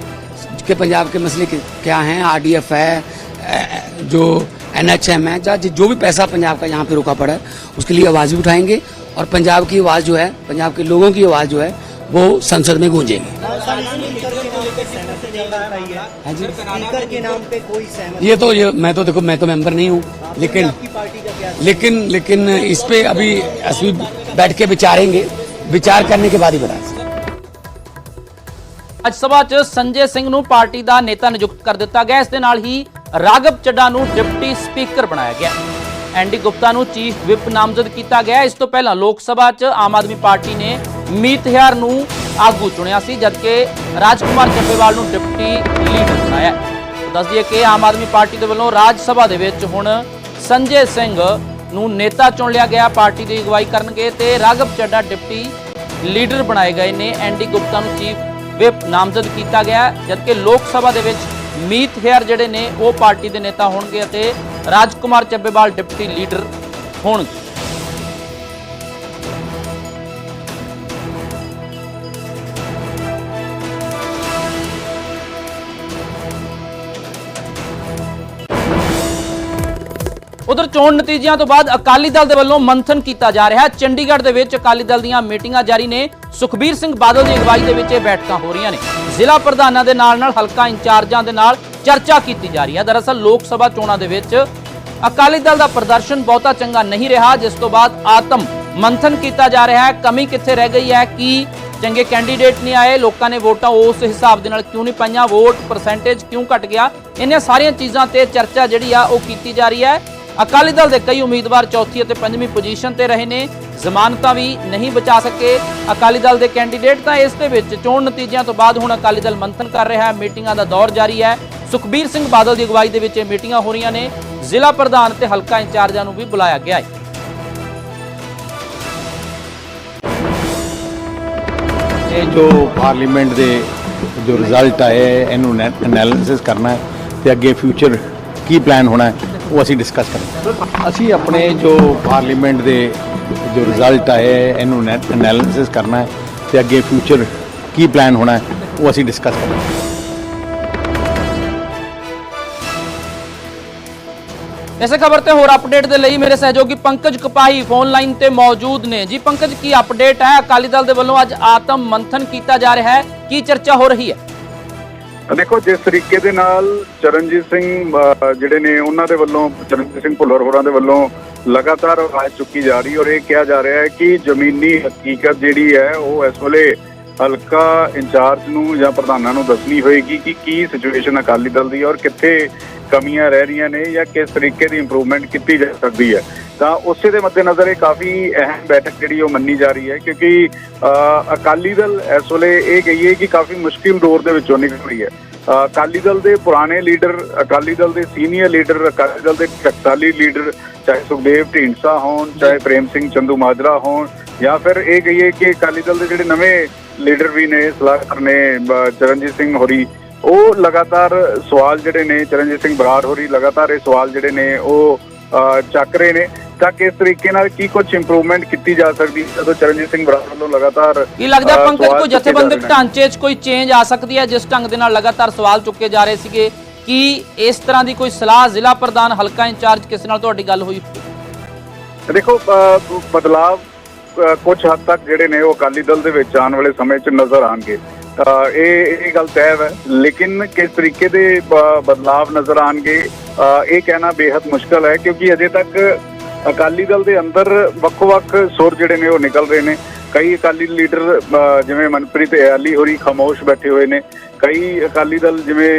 कि पंजाब के मसले क्या हैं आरडीएफ है जो एनएचएम है जो भी पैसा पंजाब का यहाँ पे रुका पड़ा है, उसके लिए आवाज़ भी उठाएँगे। और पंजाब की आवाज़ जो है पंजाब के लोगों की आवाज़ जो है वो संसद में गूंजेगी हाँ जी स्पीकर के नाम पे कोई सहमति ये तो ये मैं तो देखो मैं तो मेंबर नहीं हूँ लेकिन आपकी पार्टी का क्या लेकिन लेकिन इस पे अभी अभी बैठ के विचारेंगे विचार करने के बाद ही बता सकते ਅੱਜ ਸਭਾ 'ਚ ਸੰਜੇ ਸਿੰਘ ਨੂੰ ਪਾਰਟੀ ਦਾ ਨੇਤਾ ਨਿਯੁਕਤ ਕਰ ਦਿੱਤਾ ਗਿਆ ਇਸ ਦੇ ਨਾਲ ਹੀ ਰਾਗਵ ਚੱਡਾ ਨੂੰ ਡਿਪਟੀ ਸਪੀਕਰ ਬਣਾਇਆ ਗਿਆ ਐਨਡੀ ਗੁਪਤਾ ਨੂੰ ਚੀਫ ਵਿਪ ਨਾਮਜ਼ਦ ਕੀਤਾ ਗਿਆ। ਇਸ ਤੋਂ ਪਹਿਲਾਂ ਲੋਕ ਸਭਾ 'ਚ ਆਮ ਆਦਮੀ ਪਾਰਟੀ ਨੇ ਮੀਤ ਹਿਆਰ ਨੂੰ ਆਗੂ ਚੁਣਿਆ ਸੀ, ਜਦਕਿ ਰਾਜਕੁਮਾਰ ਚੱਬੇਵਾਲ ਨੂੰ ਡਿਪਟੀ ਲੀਡਰ ਬਣਾਇਆ ਦੱਸ ਦਈਏ ਕਿ ਆਮ ਆਦਮੀ ਪਾਰਟੀ ਦੇ ਵੱਲੋਂ ਰਾਜ ਸਭਾ ਦੇ ਵਿੱਚ ਹੁਣ ਸੰਜੇ ਸਿੰਘ ਨੂੰ ਨੇਤਾ ਚੁਣ ਲਿਆ ਗਿਆ। ਪਾਰਟੀ ਦੀ ਅਗਵਾਈ ਕਰਨਗੇ ਤੇ ਰਾਗਵ ਚੱਡਾ ਡਿਪਟੀ ਲੀਡਰ ਬਣਾਏ ਗਏ ਨੇ। ਐਨਡੀ ਗੁਪਤਾ ਨੂੰ ਚੀਫ ਵਿਪ ਨਾਮਜ਼ਦ ਕੀਤਾ ਗਿਆ, ਜਦਕਿ ਲੋਕ ਸਭਾ ਦੇ ਵਿੱਚ ਮੀਤ ਹੇਅਰ ਜਿਹੜੇ ਨੇ, ਉਹ ਪਾਰਟੀ ਦੇ ਨੇਤਾ ਹੋਣਗੇ ਅਤੇ ਰਾਜਕੁਮਾਰ ਚੱਬੇਵਾਲ ਡਿਪਟੀ ਲੀਡਰ ਹੋਣਗੇ। ਉਧਰ ਚੋਣ ਨਤੀਜਿਆਂ ਤੋਂ ਬਾਅਦ ਅਕਾਲੀ ਦਲ ਦੇ ਵੱਲੋਂ ਮੰਥਨ ਕੀਤਾ ਜਾ ਰਿਹਾ ਹੈ। ਚੰਡੀਗੜ੍ਹ ਦੇ ਵਿੱਚ ਅਕਾਲੀ ਦਲ ਦੀਆਂ ਮੀਟਿੰਗਾਂ ਜਾਰੀ ਨੇ। ਸੁਖਬੀਰ ਸਿੰਘ ਬਾਦਲ ਦੀ ਅਗਵਾਈ ਦੇ ਵਿੱਚ ਇਹ ਬੈਠਕਾਂ ਹੋ ਰਹੀਆਂ ਨੇ। ਜ਼ਿਲ੍ਹਾ ਪ੍ਰਧਾਨਾਂ ਦੇ ਨਾਲ ਨਾਲ ਹਲਕਾ ਇੰਚਾਰਜਾਂ ਦੇ ਨਾਲ ਚਰਚਾ ਕੀਤੀ ਜਾ ਰਹੀ ਹੈ। ਦਰਅਸਲ ਲੋਕ ਸਭਾ ਚੋਣਾਂ ਦੇ ਵਿੱਚ ਅਕਾਲੀ ਦਲ ਦਾ ਪ੍ਰਦਰਸ਼ਨ ਬਹੁਤਾ ਚੰਗਾ ਨਹੀਂ ਰਿਹਾ, ਜਿਸ ਤੋਂ ਬਾਅਦ ਆਤਮ ਮੰਥਨ ਕੀਤਾ ਜਾ ਰਿਹਾ ਹੈ। ਕਮੀ ਕਿੱਥੇ ਰਹਿ ਗਈ ਹੈ? ਕਿ ਚੰਗੇ ਕੈਂਡੀਡੇਟ ਨਹੀਂ ਆਏ? ਲੋਕਾਂ ਨੇ ਵੋਟਾਂ ਉਸ ਹਿਸਾਬ ਦੇ ਨਾਲ ਕਿਉਂ ਨਹੀਂ ਪਾਈਆਂ? ਵੋਟ ਪਰਸੈਂਟੇਜ ਕਿਉਂ ਘਟ ਗਿਆ? ਇਹਨਾਂ ਸਾਰੀਆਂ ਚੀਜ਼ਾਂ ਤੇ ਚਰਚਾ ਜਿਹੜੀ ਆ ਉਹ ਕੀਤੀ ਜਾ ਰਹੀ ਹੈ। ਅਕਾਲੀ ਦਲ ਦੇ ਕਈ ਉਮੀਦਵਾਰ ਚੌਥੀ ਅਤੇ ਪੰਜਵੀਂ ਪੋਜੀਸ਼ਨ ਤੇ ਰਹੇ ਨੇ। ਜ਼ਮਾਨਤਾਂ ਵੀ ਨਹੀਂ ਬਚਾ ਸਕੇ ਅਕਾਲੀ ਦਲ ਦੇ ਕੈਂਡੀਡੇਟ। ਤਾਂ ਇਸ ਦੇ ਵਿੱਚ ਚੋਣ ਨਤੀਜਿਆਂ ਤੋਂ ਬਾਅਦ ਹੁਣ ਅਕਾਲੀ ਦਲ ਮੰਥਨ ਕਰ ਰਿਹਾ ਹੈ। ਮੀਟਿੰਗਾਂ ਦਾ ਦੌਰ ਜਾਰੀ ਹੈ। ਸੁਖਬੀਰ ਸਿੰਘ ਬਾਦਲ ਦੀ ਅਗਵਾਈ ਦੇ ਵਿੱਚ ਇਹ ਮੀਟਿੰਗਾਂ ਹੋ ਰਹੀਆਂ ਨੇ। ਜ਼ਿਲ੍ਹਾ ਪ੍ਰਧਾਨ ਤੇ ਹਲਕਾ ਇੰਚਾਰਜਾਂ ਨੂੰ ਵੀ ਬੁਲਾਇਆ ਗਿਆ ਹੈ। ਇਹ ਜੋ ਪਾਰਲੀਮੈਂਟ ਦੇ ਜੋ ਰਿਜ਼ਲਟ ਆਏ, ਇਹਨੂੰ ਐਨਾਲਿਸਿਸ ਕਰਨਾ ਹੈ ਤੇ ਅੱਗੇ ਫਿਊਚਰ ਕੀ ਪਲਾਨ ਹੋਣਾ ਹੈ? ਉਹ ਅਸੀਂ ਡਿਸਕਸ ਕਰਾਂਗੇ। ਅਸੀਂ ਆਪਣੇ ਜੋ ਪਾਰਲੀਮੈਂਟ ਦੇ ਜੋ ਰਿਜ਼ਲਟ ਆਏ, ਇਹਨੂੰ ਐਨਾਲਿਸਿਸ ਕਰਨਾ ਹੈ ਤੇ ਅੱਗੇ ਫਿਊਚਰ ਕੀ ਪਲਾਨ ਹੋਣਾ ਹੈ, ਉਹ ਅਸੀਂ ਡਿਸਕਸ ਕਰਾਂਗੇ। ਇਸੇ ਖਬਰ ਤੇ ਹੋਰ ਅਪਡੇਟ ਦੇ ਲਈ ਮੇਰੇ ਸਹਿਯੋਗੀ ਪੰਕਜ ਕਪਾਹੀ ਫੋਨ ਲਾਈਨ ਤੇ ਮੌਜੂਦ ਨੇ। ਜੀ ਪੰਕਜ, ਕੀ ਅਪਡੇਟ ਹੈ? ਅਕਾਲੀ ਦਲ ਦੇ ਵੱਲੋਂ ਅੱਜ ਆਤਮ ਮੰਥਨ ਕੀਤਾ ਜਾ ਰਿਹਾ ਹੈ। ਕੀ ਚਰਚਾ ਹੋ ਰਹੀ ਹੈ? ਦੇਖੋ, ਜਿਸ ਤਰੀਕੇ ਦੇ ਨਾਲ ਚਰਨਜੀਤ ਸਿੰਘ ਜਿਹੜੇ ਨੇ ਉਹਨਾਂ ਦੇ ਵੱਲੋਂ, ਚਰਨਜੀਤ ਸਿੰਘ ਭੁੱਲਰ ਹੋਰਾਂ ਦੇ ਵੱਲੋਂ ਲਗਾਤਾਰ ਆਵਾਜ਼ ਚੁੱਕੀ ਜਾ ਰਹੀ ਔਰ ਇਹ ਕਿਹਾ ਜਾ ਰਿਹਾ ਹੈ ਕਿ ਜ਼ਮੀਨੀ ਹਕੀਕਤ ਜਿਹੜੀ ਹੈ, ਉਹ ਇਸ ਵੇਲੇ ਹਲਕਾ ਇੰਚਾਰਜ ਨੂੰ ਜਾਂ ਪ੍ਰਧਾਨਾਂ ਨੂੰ ਦੱਸਣੀ ਹੋਏਗੀ ਕਿ ਕੀ ਸਿਚੁਏਸ਼ਨ ਅਕਾਲੀ ਦਲ ਦੀ ਔਰ ਕਿੱਥੇ ਕਮੀਆਂ ਰਹਿ ਰਹੀਆਂ ਨੇ ਜਾਂ ਕਿਸ ਤਰੀਕੇ ਦੀ ਇੰਪਰੂਵਮੈਂਟ ਕੀਤੀ ਜਾ ਸਕਦੀ ਹੈ, ਤਾਂ ਉਸੇ ਦੇ ਮੱਦੇਨਜ਼ਰ ਇਹ ਕਾਫੀ ਅਹਿਮ ਬੈਠਕ ਜਿਹੜੀ ਉਹ ਮੰਨੀ ਜਾ ਰਹੀ ਹੈ, ਕਿਉਂਕਿ ਅਕਾਲੀ ਦਲ ਇਸ ਵੇਲੇ ਇਹ ਕਹੀਏ ਕਿ ਕਾਫੀ ਮੁਸ਼ਕਿਲ ਦੌਰ ਦੇ ਵਿੱਚੋਂ ਨਿਕਲ ਰਹੀ ਹੈ। ਅਕਾਲੀ ਦਲ ਦੇ ਪੁਰਾਣੇ ਲੀਡਰ, ਅਕਾਲੀ ਦਲ ਦੇ ਸੀਨੀਅਰ ਲੀਡਰ, ਅਕਾਲੀ ਦਲ ਦੇ ਟਕਸਾਲੀ ਲੀਡਰ, ਚਾਹੇ ਸੁਖਦੇਵ ਢੀਂਡਸਾ ਹੋਣ, ਚਾਹੇ ਪ੍ਰੇਮ ਸਿੰਘ ਚੰਦੂ ਮਾਜਰਾ ਹੋਣ, ਜਾਂ ਫਿਰ ਇਹ ਕਹੀਏ ਕਿ ਅਕਾਲੀ ਦਲ ਦੇ ਜਿਹੜੇ ਨਵੇਂ ਲੀਡਰ ਵੀ ਨੇ, ਸਲਾਹਕਾਰ ਨੇ ਚਰਨਜੀਤ ਸਿੰਘ ਹੋਰੀ ਉਹ ਲਗਾਤਾਰ ਸਵਾਲ ਜਿਹੜੇ ਨੇ ਚਰਨਜੀਤ ਸਿੰਘ ਬਰਾੜ ਹੋਰੀ ਲਗਾਤਾਰ ਇਹ ਸਵਾਲ ਜਿਹੜੇ ਨੇ ਉਹ ਚੱਕ ਰਹੇ ਨੇ। ਤਾਂ ਕਿਸ ਤਰੀਕੇ ਨਾਲ ਕੀ ਕੁਝ ਇੰਪਰੂਵਮੈਂਟ ਕੀਤੀ ਜਾ ਸਕਦੀ? ਹੈ ਜਦੋਂ ਚਰਨਜੀਤ ਸਿੰਘ ਬਰਾੜ ਵੱਲੋਂ ਲਗਾਤਾਰ ਕੀ ਲੱਗਦਾ ਪੰਕਜ ਕੋਈ ਜਥੇਬੰਦਕ? ਢਾਂਚੇ 'ਚ ਕੋਈ ਚੇਂਜ ਆ ਸਕਦੀ ਹੈ ਜਿਸ ਢੰਗ ਦੇ ਨਾਲ ਲਗਾਤਾਰ ਸਵਾਲ ਚੁੱਕੇ ਜਾ ਰਹੇ ਸੀਗੇ? ਕੀ ਇਸ ਤਰ੍ਹਾਂ ਦੀ ਕੋਈ ਸਲਾਹ ਜ਼ਿਲ੍ਹਾ ਪ੍ਰਧਾਨ ਹਲਕਾ ਇੰਚਾਰਜ ਕਿਸ ਨਾਲ ਤੁਹਾਡੀ ਗੱਲ ਹੋਈ? ਦੇਖੋ ਅਹ, ਕੁਝ ਹੱਦ ਤੱਕ ਜਿਹੜੇ ਨੇ ਉਹ ਅਕਾਲੀ ਦਲ ਦੇ ਵਿੱਚ ਆਉਣ ਵਾਲੇ ਸਮੇਂ 'ਚ ਨਜ਼ਰ ਆਣਗੇ ਇਹ ਇਹ ਗੱਲ ਤੈਅ ਹੈ। ਲੇਕਿਨ ਕਿਸ ਤਰੀਕੇ ਦੇ ਬਦਲਾਵ ਨਜ਼ਰ ਆਣਗੇ ਇਹ ਕਹਿਣਾ ਬੇहद ਮੁਸ਼ਕਲ ਹੈ ਕਿਉਂਕਿ ਅਜੇ ਤੱਕ ਅਕਾਲੀ ਦਲ ਦੇ ਅੰਦਰ ਵੱਖ-ਵੱਖ ਸੁਰ ਜਿਹੜੇ ਨੇ ਉਹ ਨਿਕਲ ਰਹੇ ਨੇ। ਕਈ ਅਕਾਲੀ ਲੀਡਰ ਜਿਵੇਂ ਮਨਪ੍ਰੀਤ ਇਆਲੀ ਹੋਰੀ ਖਾਮੋਸ਼ ਬੈਠੇ ਹੋਏ ਨੇ। ਕਈ ਅਕਾਲੀ ਦਲ ਜਿਵੇਂ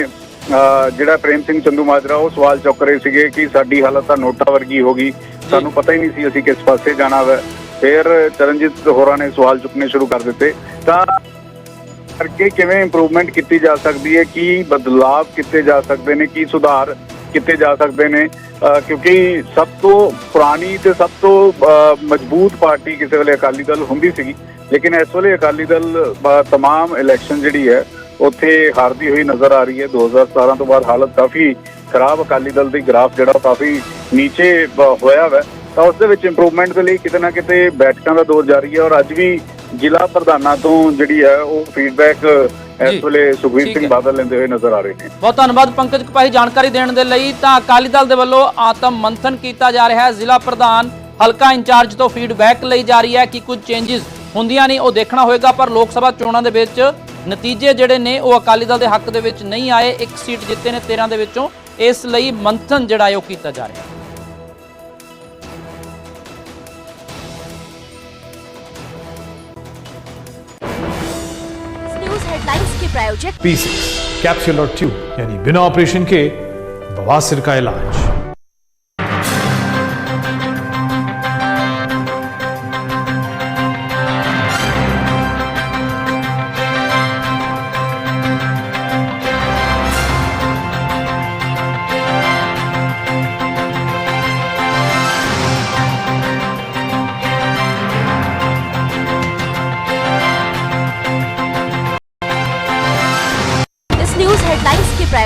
ਜਿਹੜਾ ਪ੍ਰੇਮ ਸਿੰਘ ਚੰਦੂ ਮਾਜਰਾ ਉਹ ਸਵਾਲ ਚੁੱਕ ਰਹੇ ਸੀਗੇ ਕਿ ਸਾਡੀ ਹਾਲਤ ਤਾਂ ਨੋਟਾ ਵਰਗੀ ਹੋ ਗਈ। ਸਾਨੂੰ ਪਤਾ ਹੀ ਨਹੀਂ ਸੀ ਅਸੀਂ ਕਿਸ ਪਾਸੇ ਜਾਣਾ ਵਾ। ਫਿਰ ਚਰਨਜੀਤ ਹੋਰਾਂ ਨੇ ਸਵਾਲ ਚੁੱਕਣੇ ਸ਼ੁਰੂ ਕਰ ਦਿੱਤੇ। ਤਾਂ ਕਰਕੇ ਕਿਵੇਂ ਇੰਪਰੂਵਮੈਂਟ ਕੀਤੀ ਜਾ ਸਕਦੀ ਹੈ ਕੀ ਬਦਲਾਵ ਕੀਤੇ ਜਾ ਸਕਦੇ ਨੇ ਕੀ ਸੁਧਾਰ ਕੀਤੇ ਜਾ ਸਕਦੇ ਨੇ ਕਿਉਂਕਿ ਸਭ ਤੋਂ ਪੁਰਾਣੀ ਤੇ ਸਭ ਤੋਂ ਮਜ਼ਬੂਤ ਪਾਰਟੀ ਕਿਸੇ ਵੇਲੇ ਅਕਾਲੀ ਦਲ ਹੁੰਦੀ ਸੀਗੀ ਲੇਕਿਨ ਇਸ ਵੇਲੇ ਅਕਾਲੀ ਦਲ ਅਹ, ਤਮਾਮ ਇਲੈਕਸ਼ਨ ਜਿਹੜੀ ਹੈ ਉੱਥੇ ਹਾਰਦੀ ਹੋਈ ਨਜ਼ਰ ਆ ਰਹੀ ਹੈ। 2017 ਤੋਂ ਬਾਅਦ ਹਾਲਤ ਕਾਫੀ ਖਰਾਬ ਅਕਾਲੀ ਦਲ ਦੀ ਗ੍ਰਾਫ ਜਿਹੜਾ ਕਾਫੀ ਨੀਚੇ ਹੋਇਆ ਵਾ। ਤਾਂ ਉਸ ਦੇ ਵਿੱਚ ਇੰਪਰੂਵਮੈਂਟ ਦੇ ਲਈ ਕਿਤੇ ਨਾ ਕਿਤੇ ਬੈਠਕਾਂ ਦਾ ਦੌਰ ਜਾਰੀ ਹੈ ਔਰ ਅੱਜ ਵੀ ਜ਼ਿਲ੍ਹਾ ਪ੍ਰਧਾਨਾਂ ਤੋਂ ਜਿਹੜੀ ਹੈ ਉਹ ਫੀਡਬੈਕ ਇਸ ਵੇਲੇ ਸੁਖਬੀਰ ਠੀਕ ਸਿੰਘ। ਬਾਦਲ ਲੈਂਦੇ ਹੋਏ ਨਜ਼ਰ ਆ ਰਹੇ ਨੇ। ਬਹੁਤ ਧੰਨਵਾਦ ਪੰਕਜ ਕਪਾਹੀ ਜਾਣਕਾਰੀ ਦੇਣ ਦੇ ਲਈ। ਤਾਂ ਅਕਾਲੀ ਦਲ ਦੇ ਵੱਲੋਂ ਆਤਮ ਮੰਥਨ ਕੀਤਾ ਜਾ ਰਿਹਾ ਹੈ। ਜ਼ਿਲ੍ਹਾ ਪ੍ਰਧਾਨ ਹਲਕਾ ਇੰਚਾਰਜ ਤੋਂ ਫੀਡਬੈਕ ਲਈ ਜਾ ਰਹੀ ਹੈ ਕਿ ਕੁਝ ਚੇਂਜਸ ਹੁੰਦੀਆਂ ਨਹੀਂ ਉਹ ਦੇਖਣਾ ਹੋਏਗਾ ਪਰ ਲੋਕ ਸਭਾ ਚੋਣਾਂ ਦੇ ਵਿੱਚ ਨਤੀਜੇ ਜਿਹੜੇ ਨੇ ਉਹ ਅਕਾਲੀ ਦਲ ਦੇ ਹੱਕ ਦੇ ਵਿੱਚ ਨਹੀਂ ਆਏ। ਇੱਕ ਸੀਟ ਜਿੱਤੇ ਨੇ 13 ਦੇ ਵਿੱਚੋਂ। ਇਸ ਲਈ ਮੰਥਨ ਜਿਹੜਾ ਹੈ ਉਹ ਕੀਤਾ ਜਾ ਰਿਹਾ ਹੈ। प्रायोजक पी सिक्स कैप्सूल और ट्यूब यानी बिना ऑपरेशन के बवासीर का इलाज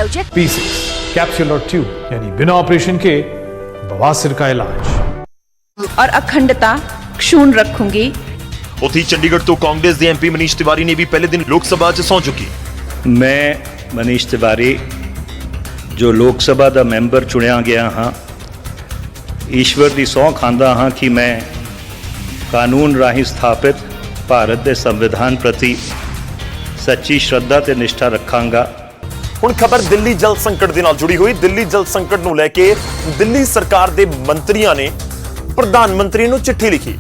हेडलाइंस के प्रायोजक पी सिक्स कैप्सूल और ट्यूब यानी बिना ऑपरेशन के बवासीर का इलाज और अखंडता क्षुण रखूंगी ਉਥੀ ਚੰਡੀਗੜ੍ਹ ਤੋਂ ਕਾਂਗਰਸ ਦੇ ਐਮਪੀ ਮਨੀਸ਼ ਤਿਵਾਰੀ ਨੇ ਵੀ ਪਹਿਲੇ ਦਿਨ ਲੋਕ ਸਭਾ 'ਚ ਸਹੁੰ ਚੁੱਕੀ ਮੈਂ ਮਨੀਸ਼ ਤਿਵਾਰੀ ਜੋ ਲੋਕ ਸਭਾ ਦਾ ਮੈਂਬਰ ਚੁਣਿਆ ਗਿਆ ਹਾਂ ਈਸ਼ਵਰ ਦੀ ਸਹੁੰ ਖਾਂਦਾ ਹਾਂ ਕਿ ਮੈਂ ਕਾਨੂੰਨ ਰਾਹੀਂ ਸਥਾਪਿਤ ਭਾਰਤ ਦੇ ਸੰਵਿਧਾਨ ਪ੍ਰਤੀ ਸੱਚੀ ਸ਼ਰਧਾ ਤੇ ਨਿਸ਼ਠਾ ਰੱਖਾਂਗਾ ਹੁਣ ਖਬਰ ਦਿੱਲੀ ਜਲ ਸੰਕਟ ਦੇ ਨਾਲ ਜੁੜੀ ਹੋਈ। ਦਿੱਲੀ ਜਲ ਸੰਕਟ ਨੂੰ ਲੈ ਕੇ ਦਿੱਲੀ ਸਰਕਾਰ ਦੇ ਮੰਤਰੀਆਂ ਨੇ ਪ੍ਰਧਾਨ ਮੰਤਰੀ ਨੂੰ ਚਿੱਠੀ ਲਿਖੀ।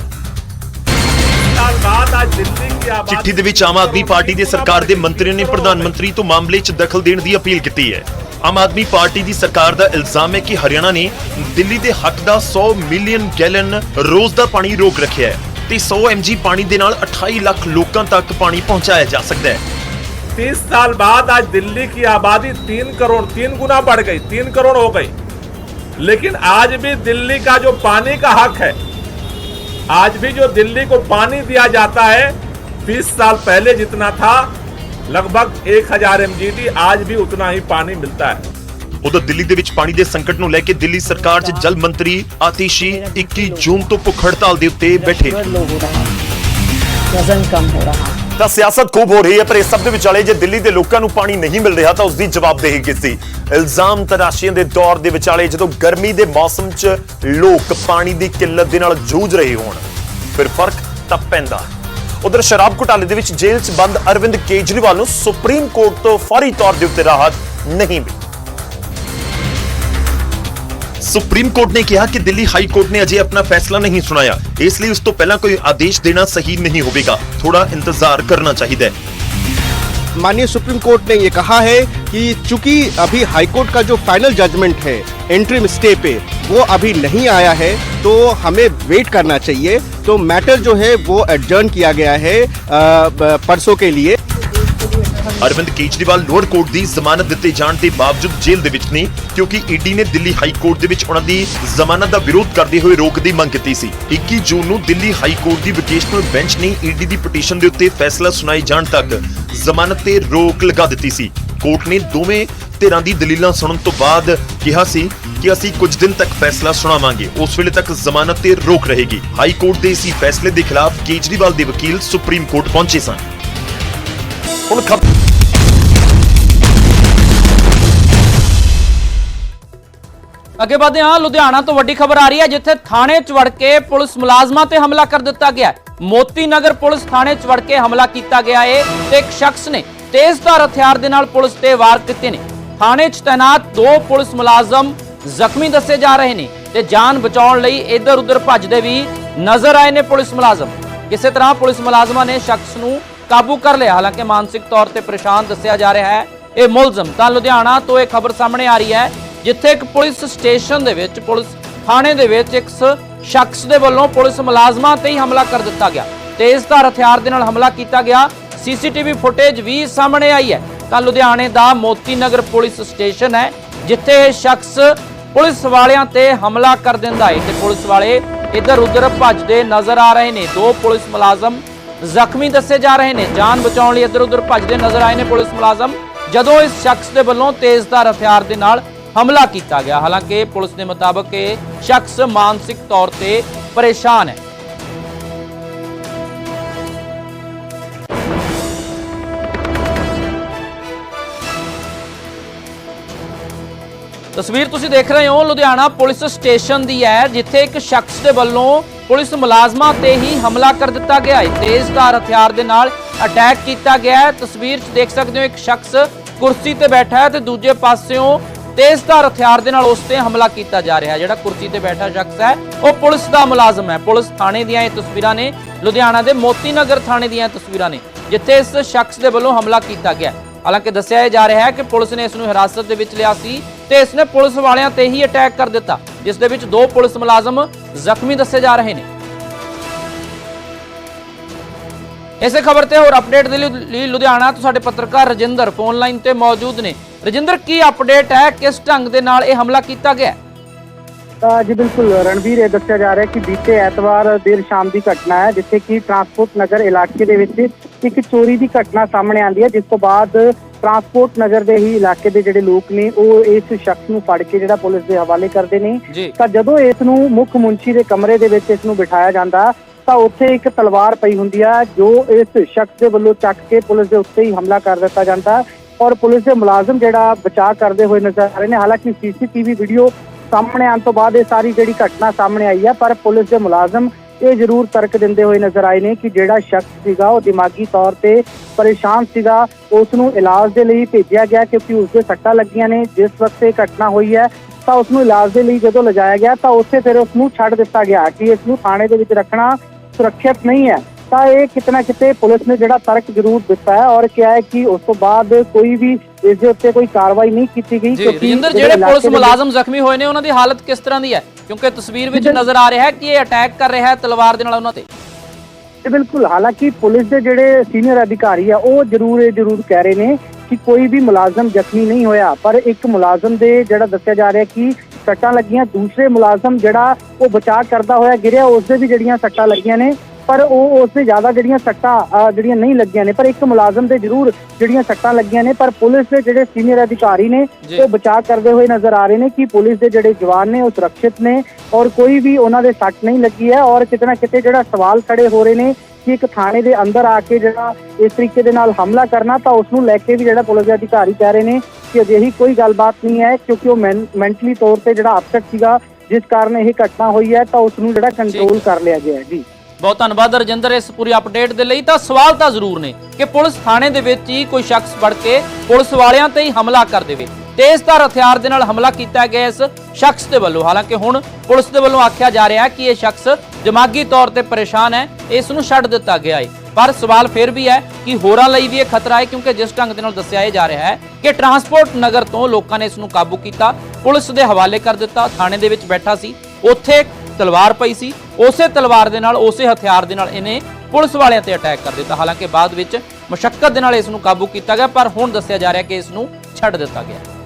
ਚਿੱਠੀ ਦੇ ਵਿੱਚ ਆਮ ਆਦਮੀ ਪਾਰਟੀ ਦੇ ਸਰਕਾਰ ਦੇ ਮੰਤਰੀਆਂ ਨੇ ਪ੍ਰਧਾਨ ਮੰਤਰੀ ਤੋਂ ਮਾਮਲੇ 'ਚ ਦਖਲ ਦੇਣ ਦੀ ਅਪੀਲ ਕੀਤੀ ਹੈ। ਆਮ ਆਦਮੀ ਪਾਰਟੀ ਦੀ ਸਰਕਾਰ ਦਾ ਇਲਜ਼ਾਮ ਹੈ ਕਿ ਹਰਿਆਣਾ ਨੇ ਦਿੱਲੀ ਦੇ ਹੱਕ ਦਾ 100 ਮਿਲੀਅਨ ਗੈਲਨ ਰੋਜ਼ ਦਾ ਪਾਣੀ ਰੋਕ ਰੱਖਿਆ ਹੈ ਤੇ 100 mg ਪਾਣੀ ਦੇ ਨਾਲ 28 ਲੱਖ ਲੋਕਾਂ ਤੱਕ ਪਾਣੀ ਪਹੁੰਚਾਇਆ ਜਾ ਸਕਦਾ ਹੈ। तीस साल बाद आज दिल्ली की आबादी तीन करोड़ तीन गुना बढ़ गई तीन करोड़ हो गई लेकिन आज भी दिल्ली का जो पानी का हक है आज भी जो दिल्ली को पानी दिया जाता है तीस साल पहले जितना था लगभग एक हजार एम आज भी उतना ही पानी मिलता है ਉਧਰ ਦਿੱਲੀ ਦੇ ਵਿੱਚ ਪਾਣੀ ਦੇ ਸੰਕਟ ਨੂੰ ਲੈ ਕੇ ਦਿੱਲੀ ਸਰਕਾਰ 'ਚ ਜਲ ਮੰਤਰੀ ਆਤੀਸ਼ੀ 21 ਜੂਨ ਤੋਂ ਭੁੱਖ ਹੜਤਾਲ ਦੇ ਉੱਤੇ ਬੈਠੇ वजन कम हो रहा ਤਾਂ ਸਿਆਸਤ ਖੂਬ ਹੋ ਰਹੀ ਹੈ, ਪਰ ਇਸ ਸਭ ਦੇ ਵਿਚਾਲੇ ਜੇ ਦਿੱਲੀ ਦੇ ਲੋਕਾਂ ਨੂੰ ਪਾਣੀ ਨਹੀਂ ਮਿਲ ਰਿਹਾ ਤਾਂ ਉਸ ਦੀ ਜਵਾਬਦੇਹੀ ਕਿਸ। ਦੀ ਇਲਜ਼ਾਮ ਤਰਾਸ਼ੀਆਂ ਦੇ ਦੌਰ ਦੇ ਵਿਚਾਲੇ ਜਦੋਂ ਗਰਮੀ ਦੇ ਮੌਸਮ 'ਚ ਲੋਕ ਪਾਣੀ ਦੀ ਕਿੱਲਤ ਦੇ ਨਾਲ ਜੂਝ ਰਹੇ ਹੋਣ, ਫਿਰ ਫ਼ਰਕ ਤਾਂ ਪੈਂਦਾ ਉਧਰ ਸ਼ਰਾਬ ਘੁਟਾਲੇ ਦੇ ਵਿੱਚ ਜੇਲ੍ਹ 'ਚ ਬੰਦ ਅਰਵਿੰਦ ਕੇਜਰੀਵਾਲ ਨੂੰ ਸੁਪਰੀਮ ਕੋਰਟ ਤੋਂ ਫੌਰੀ ਤੌਰ ਦੇ ਉੱਤੇ ਰਾਹਤ ਨਹੀਂ ਮਿਲੀ। ਸੁਪਰੀਮ ਕੋਰਟ ਨੇ ਕਿਹਾ ਕਿ ਦਿੱਲੀ ਹਾਈ ਕੋਰਟ ਨੇ ਅਜੇ ਆਪਣਾ ਫੈਸਲਾ ਨਹੀਂ ਸੁਣਾਇਆ ਇਸ ਲਈ ਉਸ ਤੋਂ ਪਹਿਲਾਂ ਕੋਈ ਆਦੇਸ਼ ਦੇਣਾ ਸਹੀ ਨਹੀਂ ਹੋਵੇਗਾ ਥੋੜਾ ਇੰਤਜ਼ਾਰ ਕਰਨਾ ਚਾਹੀਦਾ ਹੈ माननीय सुप्रीम कोर्ट ने ये कहा है कि चूंकि अभी हाईकोर्ट का जो फाइनल जजमेंट है इंट्रीम स्टे पे वो अभी नहीं आया है तो हमें वेट करना चाहिए तो मैटर जो है वो एडजर्न किया गया है अ, ब- परसों के लिए ਅਰਵਿੰਦ ਕੇਜਰੀਵਾਲ ਲੋਅਰ ਕੋਰਟ ਦੀ ਜ਼ਮਾਨਤ ਦਿੱਤੇ ਜਾਣ ਦੇ ਬਾਵਜੂਦ ਜੇਲ੍ਹ ਦੇ ਵਿੱਚ ਨੇ ਕਿਉਂਕਿ ਈਡੀ ਨੇ ਦਿੱਲੀ ਹਾਈ ਕੋਰਟ ਦੇ ਵਿੱਚ ਉਹਨਾਂ ਦੀ ਜ਼ਮਾਨਤ ਦਾ ਵਿਰੋਧ ਕਰਦੇ ਹੋਏ ਰੋਕ ਦੀ ਮੰਗ ਕੀਤੀ ਸੀ। 21 ਜੂਨ ਨੂੰ ਦਿੱਲੀ ਹਾਈ ਕੋਰਟ ਦੀ ਵੋਕੇਸ਼ਨਲ ਬੈਂਚ ਨੇ ਈਡੀ ਦੀ ਪਟੀਸ਼ਨ ਦੇ ਉੱਤੇ ਫੈਸਲਾ ਸੁਣਾਏ ਜਾਣ ਤੱਕ ਜ਼ਮਾਨਤ ਤੇ ਰੋਕ ਲਗਾ ਦਿੱਤੀ ਸੀ। ਕੋਰਟ ਨੇ ਦੋਵੇਂ ਧਿਰਾਂ ਦੀ ਦਲੀਲਾਂ ਸੁਣਨ ਤੋਂ ਬਾਅਦ ਕਿਹਾ ਸੀ ਕਿ ਅਸੀਂ ਕੁਝ ਦਿਨ ਤੱਕ ਫੈਸਲਾ ਸੁਣਾਵਾਂਗੇ। ਉਸ ਵੇਲੇ ਤੱਕ ਜ਼ਮਾਨਤ ਤੇ ਰੋਕ ਰਹੇਗੀ। ਹਾਈ ਕੋਰਟ ਦੇ ਇਸੇ ਫੈਸਲੇ ਦੇ ਖਿਲਾਫ ਕੇਜਰੀਵਾਲ ਦੇ ਵਕੀਲ ਸੁਪਰੀਮ ਕੋਰਟ ਪਹੁੰਚੇ ਸਨ। ਹੁਣ ਅੱਗੇ ਵਧਦੇ ਹਾਂ, ਲੁਧਿਆਣਾ ਤੋਂ ਵੱਡੀ ਖਬਰ ਆ ਰਹੀ ਹੈ, ਜਿੱਥੇ ਥਾਣੇ 'ਚ ਕੇ ਪੁਲਿਸ ਮੁਲਾਜ਼ਮਾਂ ਤੇ ਹਮਲਾ ਕਰ ਦਿੱਤਾ ਗਿਆ ਮੋਤੀ ਨਗਰ ਪੁਲਿਸ ਥਾਣੇ 'ਚ ਕੇ ਹਮਲਾ ਕੀਤਾ ਗਿਆ ਹੈ ਤੇ ਇੱਕ ਸ਼ਖਸ ਨੇ ਤੇਜ਼ਧਾਰ ਹਥਿਆਰ ਦੇ ਨਾਲ ਪੁਲਿਸ ਤੇ ਵਾਰ ਕੀਤੇ ਨੇ। ਥਾਣੇ 'ਚ ਤਾਇਨਾਤ ਦੋ ਪੁਲਿਸ ਮੁਲਾਜ਼ਮ ਜ਼ਖਮੀ ਦੱਸੇ ਜਾ ਰਹੇ ਨੇ ਤੇ ਜਾਨ ਬਚਾਉਣ ਲਈ ਇੱਧਰ ਉੱਧਰ ਭੱਜਦੇ ਵੀ ਨਜ਼ਰ ਆਏ ਨੇ ਪੁਲਿਸ ਮੁਲਾਜ਼ਮ। ਕਿਸੇ ਤਰ੍ਹਾਂ ਪੁਲਿਸ ਮੁਲਾਜ਼ਮਾਂ ਨੇ ਸ਼ਖਸ ਨੂੰ ਕਾਬੂ ਕਰ ਲਿਆ। ਹਾਲਾਂਕਿ ਮਾਨਸਿਕ ਤੌਰ ਤੇ ਪਰੇਸ਼ਾਨ ਦੱਸਿਆ ਜਾ ਰਿਹਾ ਹੈ। ਇਹ ਮੁਲਜ਼ਮ ਤਾਂ ਲੁਧਿਆਣਾ ਤੋਂ ਇਹ ਖਬਰ ਸਾਹਮਣੇ ਆ ਰਹੀ ਹੈ, ਜਿੱਥੇ ਇੱਕ ਪੁਲਿਸ ਸਟੇਸ਼ਨ ਦੇ ਵਿੱਚ, ਪੁਲਿਸ ਥਾਣੇ ਦੇ ਵਿੱਚ ਇੱਕ ਸ਼ਖਸ ਦੇ ਵੱਲੋਂ ਪੁਲਿਸ ਮੁਲਾਜ਼ਮਾਂ ਤੇ ਹੀ ਹਮਲਾ ਕਰ ਦਿੱਤਾ ਗਿਆ। ਤੇਜ਼ਧਾਰ ਹਥਿਆਰ ਦੇ ਨਾਲ ਹਮਲਾ ਕੀਤਾ ਗਿਆ। ਸੀਸੀਟੀਵੀ ਫੁਟੇਜ ਵੀ ਸਾਹਮਣੇ ਆਈ ਹੈ। ਤਾਂ ਲੁਧਿਆਣੇ ਦਾ ਮੋਤੀ ਨਗਰ ਪੁਲਿਸ ਸਟੇਸ਼ਨ ਹੈ, ਜਿੱਥੇ ਇਹ ਸ਼ਖਸ ਪੁਲਿਸ ਵਾਲਿਆਂ ਤੇ ਹਮਲਾ ਕਰ ਦਿੰਦਾ ਹੈ ਤੇ ਪੁਲਿਸ ਵਾਲੇ ਇੱਧਰ ਉੱਧਰ ਭੱਜਦੇ ਨਜ਼ਰ ਆ ਰਹੇ ਨੇ। ਦੋ ਪੁਲਿਸ ਮੁਲਾਜ਼ਮ ਜ਼ਖਮੀ ਦੱਸੇ ਜਾ ਰਹੇ ਨੇ। ਜਾਨ ਬਚਾਉਣ ਲਈ ਇੱਧਰ ਉੱਧਰ ਭੱਜਦੇ ਨਜ਼ਰ ਆਏ ਨੇ ਪੁਲਿਸ ਮੁਲਾਜ਼ਮ। ਜਦੋਂ ਇਸ ਸ਼ਖਸ ਦੇ ਵੱਲੋਂ ਤੇਜ਼ਧਾਰ ਹਥਿਆਰ ਦੇ ਨਾਲ ਹਮਲਾ ਕੀਤਾ ਗਿਆ, ਹਾਲਾਂਕਿ ਪੁਲਿਸ ਦੇ ਮੁਤਾਬਕ ਇਹ ਸ਼ਖਸ ਮਾਨਸਿਕ ਤੌਰ ਤੇ ਪਰੇਸ਼ਾਨ ਹੈ। ਤਸਵੀਰ ਤੁਸੀਂ ਦੇਖ ਰਹੇ ਹੋ, ਲੁਧਿਆਣਾ ਪੁਲਿਸ ਸਟੇਸ਼ਨ ਦੀ ਹੈ, ਜਿੱਥੇ ਇੱਕ ਸ਼ਖਸ ਦੇ ਵੱਲੋਂ ਪੁਲਿਸ ਮੁਲਾਜ਼ਮਾਂ ਤੇ ਹੀ ਹਮਲਾ ਕਰ ਦਿੱਤਾ ਗਿਆ ਹੈ। ਤੇਜ਼ਧਾਰ ਹਥਿਆਰ ਦੇ ਨਾਲ ਅਟੈਕ ਕੀਤਾ ਗਿਆ ਹੈ। ਤਸਵੀਰ 'ਚ ਦੇਖ ਸਕਦੇ ਹੋ, ਇੱਕ ਸ਼ਖਸ ਕੁਰਸੀ ਤੇ ਬੈਠਾ ਹੈ ਤੇ ਦੂਜੇ ਪਾਸਿਓਂ ਤੇਜ਼ਧਾਰ ਹਥਿਆਰ ਦੇ ਨਾਲ ਉਸ ਤੇ ਹਮਲਾ ਕੀਤਾ ਜਾ ਰਿਹਾ ਹੈ। ਜਿਹੜਾ ਕੁਰਸੀ ਤੇ ਬੈਠਾ ਸ਼ਖਸ ਹੈ, ਉਹ ਪੁਲਿਸ ਦਾ ਮੁਲਾਜ਼ਮ ਹੈ। ਪੁਲਿਸ ਥਾਣੇ ਦੀਆਂ ਇਹ ਤਸਵੀਰਾਂ ਨੇ, ਲੁਧਿਆਣਾ ਦੇ ਮੋਤੀ ਨਗਰ ਥਾਣੇ ਦੀਆਂ ਇਹ ਤਸਵੀਰਾਂ ਨੇ, ਜਿੱਥੇ ਇਸ ਸ਼ਖਸ ਦੇ ਵੱਲੋਂ ਹਮਲਾ ਕੀਤਾ ਗਿਆ ਹਾਲਾਂਕਿ ਦੱਸਿਆ ਜਾ ਰਿਹਾ ਹੈ ਕਿ ਪੁਲਿਸ ਨੇ ਇਸ ਨੂੰ ਹਿਰਾਸਤ ਦੇ ਵਿੱਚ ਲਿਆ ਸੀ ਤੇ ਇਸ ਨੇ ਪੁਲਿਸ ਵਾਲਿਆਂ ਤੇ ਹੀ ਅਟੈਕ ਕਰ ਦਿੱਤਾ। ਜਿਸ ਦੇ ਵਿੱਚ ਦੋ ਪੁਲਿਸ ਮੁਲਾਜ਼ਮ ਜ਼ਖਮੀ ਦੱਸੇ ਜਾ ਰਹੇ ਨੇ। ਇਸੇ ਖਬਰ ਤੇ ਹੋਰ ਅਪਡੇਟ ਦੇ ਲਈ ਲੁਧਿਆਣਾ ਤੋਂ ਸਾਡੇ ਪੱਤਰਕਾਰ ਰਜਿੰਦਰ ਫੋਨ ਲਾਈਨ ਤੇ ਮੌਜੂਦ ਨੇ। ਰਜਿੰਦਰ, ਕੀ ਅਪਡੇਟ ਹੈ? ਕਿਸ ਢੰਗ ਦੇ ਨਾਲ ਇਹ ਹਮਲਾ ਕੀਤਾ ਗਿਆ? ਜੀ ਬਿਲਕੁਲ ਰਣਵੀਰ, ਇਹ ਦੱਸਿਆ ਜਾ ਰਿਹਾ ਕਿ ਬੀਤੇ ਐਤਵਾਰ ਦੇਰ ਸ਼ਾਮ ਦੀ ਘਟਨਾ ਹੈ, ਜਿੱਥੇ ਕਿ ਟਰਾਂਸਪੋਰਟ ਨਗਰ ਇਲਾਕੇ ਦੇ ਵਿੱਚ ਇੱਕ ਚੋਰੀ ਦੀ ਘਟਨਾ ਸਾਹਮਣੇ ਆਂਦੀ ਹੈ, ਜਿਸ ਤੋਂ ਬਾਅਦ ਟਰਾਂਸਪੋਰਟ ਨਗਰ ਦੇ ਹੀ ਇਲਾਕੇ ਦੇ ਜਿਹੜੇ ਲੋਕ ਨੇ ਉਹ ਇਸ ਸ਼ਖਸ ਨੂੰ ਫੜ ਕੇ ਜਿਹੜਾ ਪੁਲਿਸ ਦੇ ਹਵਾਲੇ ਕਰਦੇ ਨੇ। ਤਾਂ ਜਦੋਂ ਇਸ ਨੂੰ ਮੁੱਖ ਮੁੰਸ਼ੀ ਦੇ ਕਮਰੇ ਦੇ ਵਿੱਚ ਇਸ ਨੂੰ ਬਿਠਾਇਆ ਜਾਂਦਾ ਤਾਂ ਉੱਥੇ ਇੱਕ ਤਲਵਾਰ ਪਈ ਹੁੰਦੀ ਆ ਜੋ ਇਸ ਸ਼ਖਸ ਦੇ ਵੱਲੋਂ ਚੱਕ ਕੇ ਪੁਲਿਸ ਦੇ ਉੱਤੇ ਹੀ ਹਮਲਾ ਕਰ ਦਿੱਤਾ ਜਾਂਦਾ। ਔਰ ਪੁਲਿਸ ਦੇ ਮੁਲਾਜ਼ਮ ਜਿਹੜਾ ਬਚਾਅ ਕਰਦੇ ਹੋਏ ਨਜ਼ਰ ਆ ਰਹੇ ਨੇ। ਹਾਲਾਂਕਿ ਸੀਸੀਟੀਵੀ ਵੀਡੀਓ ਸਾਹਮਣੇ ਆਉਣ ਤੋਂ ਬਾਅਦ ਇਹ ਸਾਰੀ ਜਿਹੜੀ ਘਟਨਾ ਸਾਹਮਣੇ ਆਈ ਹੈ ਪਰ ਪੁਲਿਸ ਦੇ ਮੁਲਾਜ਼ਮ ਇਹ ਜ਼ਰੂਰ ਤਰਕ ਦਿੰਦੇ ਹੋਏ ਨਜ਼ਰ ਆਏ ਨੇ ਕਿ ਜਿਹੜਾ ਸ਼ਖਸ ਸੀਗਾ ਉਹ ਦਿਮਾਗੀ ਤੌਰ ਤੇ ਪਰੇਸ਼ਾਨ ਸੀਗਾ। ਉਸ ਨੂੰ ਇਲਾਜ ਦੇ ਲਈ ਭੇਜਿਆ ਗਿਆ ਕਿਉਂਕਿ ਉਸ ਦੇ ਸੱਟਾਂ ਲੱਗੀਆਂ ਨੇ। ਜਿਸ ਵਕਤ ਇਹ ਘਟਨਾ ਹੋਈ ਹੈ, ਤਾਂ ਉਸ ਨੂੰ ਇਲਾਜ ਦੇ ਲਈ ਜਦੋਂ ਲਿਜਾਇਆ ਗਿਆ, ਤਾਂ ਉੱਥੇ ਫਿਰ ਉਸ ਨੂੰ ਛੱਡ ਦਿੱਤਾ ਗਿਆ ਕਿ ਇਸ ਨੂੰ ਥਾਣੇ ਦੇ ਵਿੱਚ ਰੱਖਣਾ ਸੁਰੱਖਿਅਤ ਨਹੀਂ ਹੈ। ਤਾਂ ਇਹ ਕਿਤੇ ਨਾ ਕਿਤੇ ਪੁਲਿਸ ਨੇ ਜਿਹੜਾ ਤਰਕ ਜ਼ਰੂਰ ਦਿੱਤਾ ਹੈ ਔਰ ਕਿਹਾ ਹੈ ਕਿ ਉਸ ਤੋਂ ਬਾਅਦ ਕੋਈ ਵੀ ਇਸ ਦੇ ਉੱਤੇ ਕੋਈ ਕਾਰਵਾਈ ਨਹੀਂ ਕੀਤੀ ਗਈ ਕਿਉਂਕਿ ਰਜਿੰਦਰ ਜਿਹੜੇ ਪੁਲਿਸ ਮੁਲਾਜ਼ਮ ਜ਼ਖਮੀ ਹੋਏ ਨੇ ਉਹਨਾਂ ਦੀ ਹਾਲਤ ਕਿਸ ਤਰ੍ਹਾਂ ਦੀ ਹੈ? ਕਿਉਂਕਿ ਤਸਵੀਰ ਵਿੱਚ ਨਜ਼ਰ ਆ ਰਿਹਾ ਹੈ ਕਿ ਇਹ ਅਟੈਕ ਕਰ ਰਿਹਾ ਹੈ ਤਲਵਾਰ ਦੇ ਨਾਲ ਉਹਨਾਂ ਤੇ। ਤੇ ਬਿਲਕੁਲ ਹਾਲਾਂਕਿ ਪੁਲਿਸ ਦੇ ਜਿਹੜੇ ਸੀਨੀਅਰ ਅਧਿਕਾਰੀ ਆ ਉਹ ਜ਼ਰੂਰ ਇਹ ਜ਼ਰੂਰ ਕਹਿ ਰਹੇ ਨੇ ਕਿ ਕੋਈ ਵੀ ਮੁਲਾਜ਼ਮ ਜ਼ਖਮੀ ਨਹੀਂ ਹੋਇਆ ਪਰ ਇੱਕ ਮੁਲਾਜ਼ਮ ਦੇ ਜਿਹੜਾ ਦੱਸਿਆ ਜਾ ਰਿਹਾ ਕਿ ਸੱਟਾਂ ਲੱਗੀਆਂ ਦੂਸਰੇ ਮੁਲਾਜ਼ਮ ਜਿਹੜਾ ਉਹ ਬਚਾਅ ਕਰਦਾ ਹੋਇਆ ਗਿਰਿਆ ਉਸ ਦੇ ਵੀ ਜਿਹੜੀਆਂ ਸੱਟਾਂ ਲੱਗੀਆਂ ਨੇ ਪਰ ਉਹ ਉਸ ਦੇ ਜ਼ਿਆਦਾ ਜਿਹੜੀਆਂ ਸੱਟਾਂ ਜਿਹੜੀਆਂ ਨਹੀਂ ਲੱਗੀਆਂ ਨੇ ਪਰ ਇੱਕ ਮੁਲਾਜ਼ਮ ਦੇ ਜ਼ਰੂਰ ਜਿਹੜੀਆਂ ਸੱਟਾਂ ਲੱਗੀਆਂ ਨੇ ਪਰ ਪੁਲਿਸ ਦੇ ਜਿਹੜੇ ਸੀਨੀਅਰ ਅਧਿਕਾਰੀ ਨੇ। ਉਹ ਬਚਾਅ ਕਰਦੇ ਹੋਏ ਨਜ਼ਰ ਆ ਰਹੇ ਨੇ ਕਿ ਪੁਲਿਸ ਦੇ ਜਿਹੜੇ ਜਵਾਨ ਨੇ ਉਹ ਸੁਰੱਖਿਅਤ ਨੇ ਔਰ ਕੋਈ ਵੀ ਉਹਨਾਂ ਦੇ ਸੱਟ ਨਹੀਂ ਲੱਗੀ ਹੈ ਔਰ ਕਿਤੇ ਨਾ ਕਿਤੇ ਜਿਹੜਾ ਸਵਾਲ ਖੜੇ ਹੋ ਰਹੇ ਨੇ ਕਿ ਇੱਕ ਥਾਣੇ ਦੇ ਅੰਦਰ ਆ ਕੇ ਜਿਹੜਾ ਇਸ ਤਰੀਕੇ ਦੇ ਨਾਲ ਹਮਲਾ ਕਰਨਾ ਤਾਂ ਉਸ ਨੂੰ ਲੈ ਕੇ ਵੀ ਜਿਹੜਾ ਪੁਲਿਸ ਦੇ ਅਧਿਕਾਰੀ ਕਹਿ ਰਹੇ ਨੇ ਕਿ ਅਜਿਹੀ ਕੋਈ ਗੱਲਬਾਤ ਨਹੀਂ ਹੈ ਕਿਉਂਕਿ ਉਹ ਮੈਂਟਲੀ ਤੌਰ ਤੇ ਜਿਹੜਾ ਅਪਸੈਟ ਸੀਗਾ ਜਿਸ ਕਾਰਨ ਇਹ ਘਟਨਾ ਹੋਈ ਹੈ ਤਾਂ ਉਸ ਨੂੰ ਜਿਹੜਾ ਕੰਟਰੋਲ ਕਰ ਲਿਆ ਗਿਆ ਜੀ। ਬਹੁਤ ਧੰਨਵਾਦ ਰਜਿੰਦਰ ਇਸ ਪੂਰੀ ਅਪਡੇਟ ਦੇ ਲਈ। ਤਾਂ ਸਵਾਲ ਤਾਂ ਜ਼ਰੂਰ ਨੇ ਕਿ ਪੁਲਿਸ ਥਾਣੇ ਦੇ ਵਿੱਚ ਹੀ ਕੋਈ ਸ਼ਖਸ ਵੜ ਕੇ ਪੁਲਿਸ ਵਾਲਿਆਂ ਤੇ ਹੀ ਹਮਲਾ ਕਰ ਦੇਵੇ। ਤੇਜ਼ਧਾਰ ਹਥਿਆਰ ਦੇ ਨਾਲ ਹਮਲਾ ਕੀਤਾ ਗਿਆ ਇਸ ਸ਼ਖਸ ਦੇ ਵੱਲੋਂ। ਹਾਲਾਂਕਿ ਹੁਣ ਪੁਲਿਸ ਦੇ ਵੱਲੋਂ ਆਖਿਆ ਜਾ ਰਿਹਾ ਹੈ ਕਿ ਇਹ ਸ਼ਖਸ ਦਿਮਾਗੀ ਤੌਰ ਤੇ ਪਰੇਸ਼ਾਨ ਹੈ, ਇਸ ਨੂੰ ਛੱਡ ਦਿੱਤਾ ਗਿਆ ਹੈ। ਪਰ ਸਵਾਲ ਫਿਰ ਵੀ ਹੈ ਕਿ ਹੋਰਾਂ ਲਈ ਵੀ ਇਹ ਖਤਰਾ ਹੈ, ਕਿਉਂਕਿ ਜਿਸ ਢੰਗ ਦੇ ਨਾਲ ਦੱਸਿਆ ਇਹ ਜਾ ਰਿਹਾ ਹੈ ਕਿ ਟਰਾਂਸਪੋਰਟ ਨਗਰ ਤੋਂ ਲੋਕਾਂ ਨੇ ਇਸ ਨੂੰ ਕਾਬੂ ਕੀਤਾ। ਪੁਲਿਸ ਦੇ ਹਵਾਲੇ ਕਰ ਦਿੱਤਾ, ਥਾਣੇ ਦੇ ਵਿੱਚ ਬੈਠਾ ਸੀ। ਉੱਥੇ ਤਲਵਾਰ ਪਈ ਸੀ। ਉਸੇ ਤਲਵਾਰ ਦੇ ਨਾਲ, ਉਸੇ ਹਥਿਆਰ ਦੇ ਨਾਲ ਇਹਨੇ ਪੁਲਿਸ ਵਾਲਿਆਂ ਤੇ ਅਟੈਕ ਕਰ ਦਿੱਤਾ। ਹਾਲਾਂਕਿ ਬਾਅਦ ਵਿੱਚ ਮਸ਼ੱਕਤ ਦੇ ਨਾਲ ਇਸ ਨੂੰ ਕਾਬੂ ਕੀਤਾ ਗਿਆ, ਪਰ ਹੁਣ ਦੱਸਿਆ ਜਾ ਰਿਹਾ ਕਿ ਇਸ ਨੂੰ ਛੱਡ ਦਿੱਤਾ ਗਿਆ।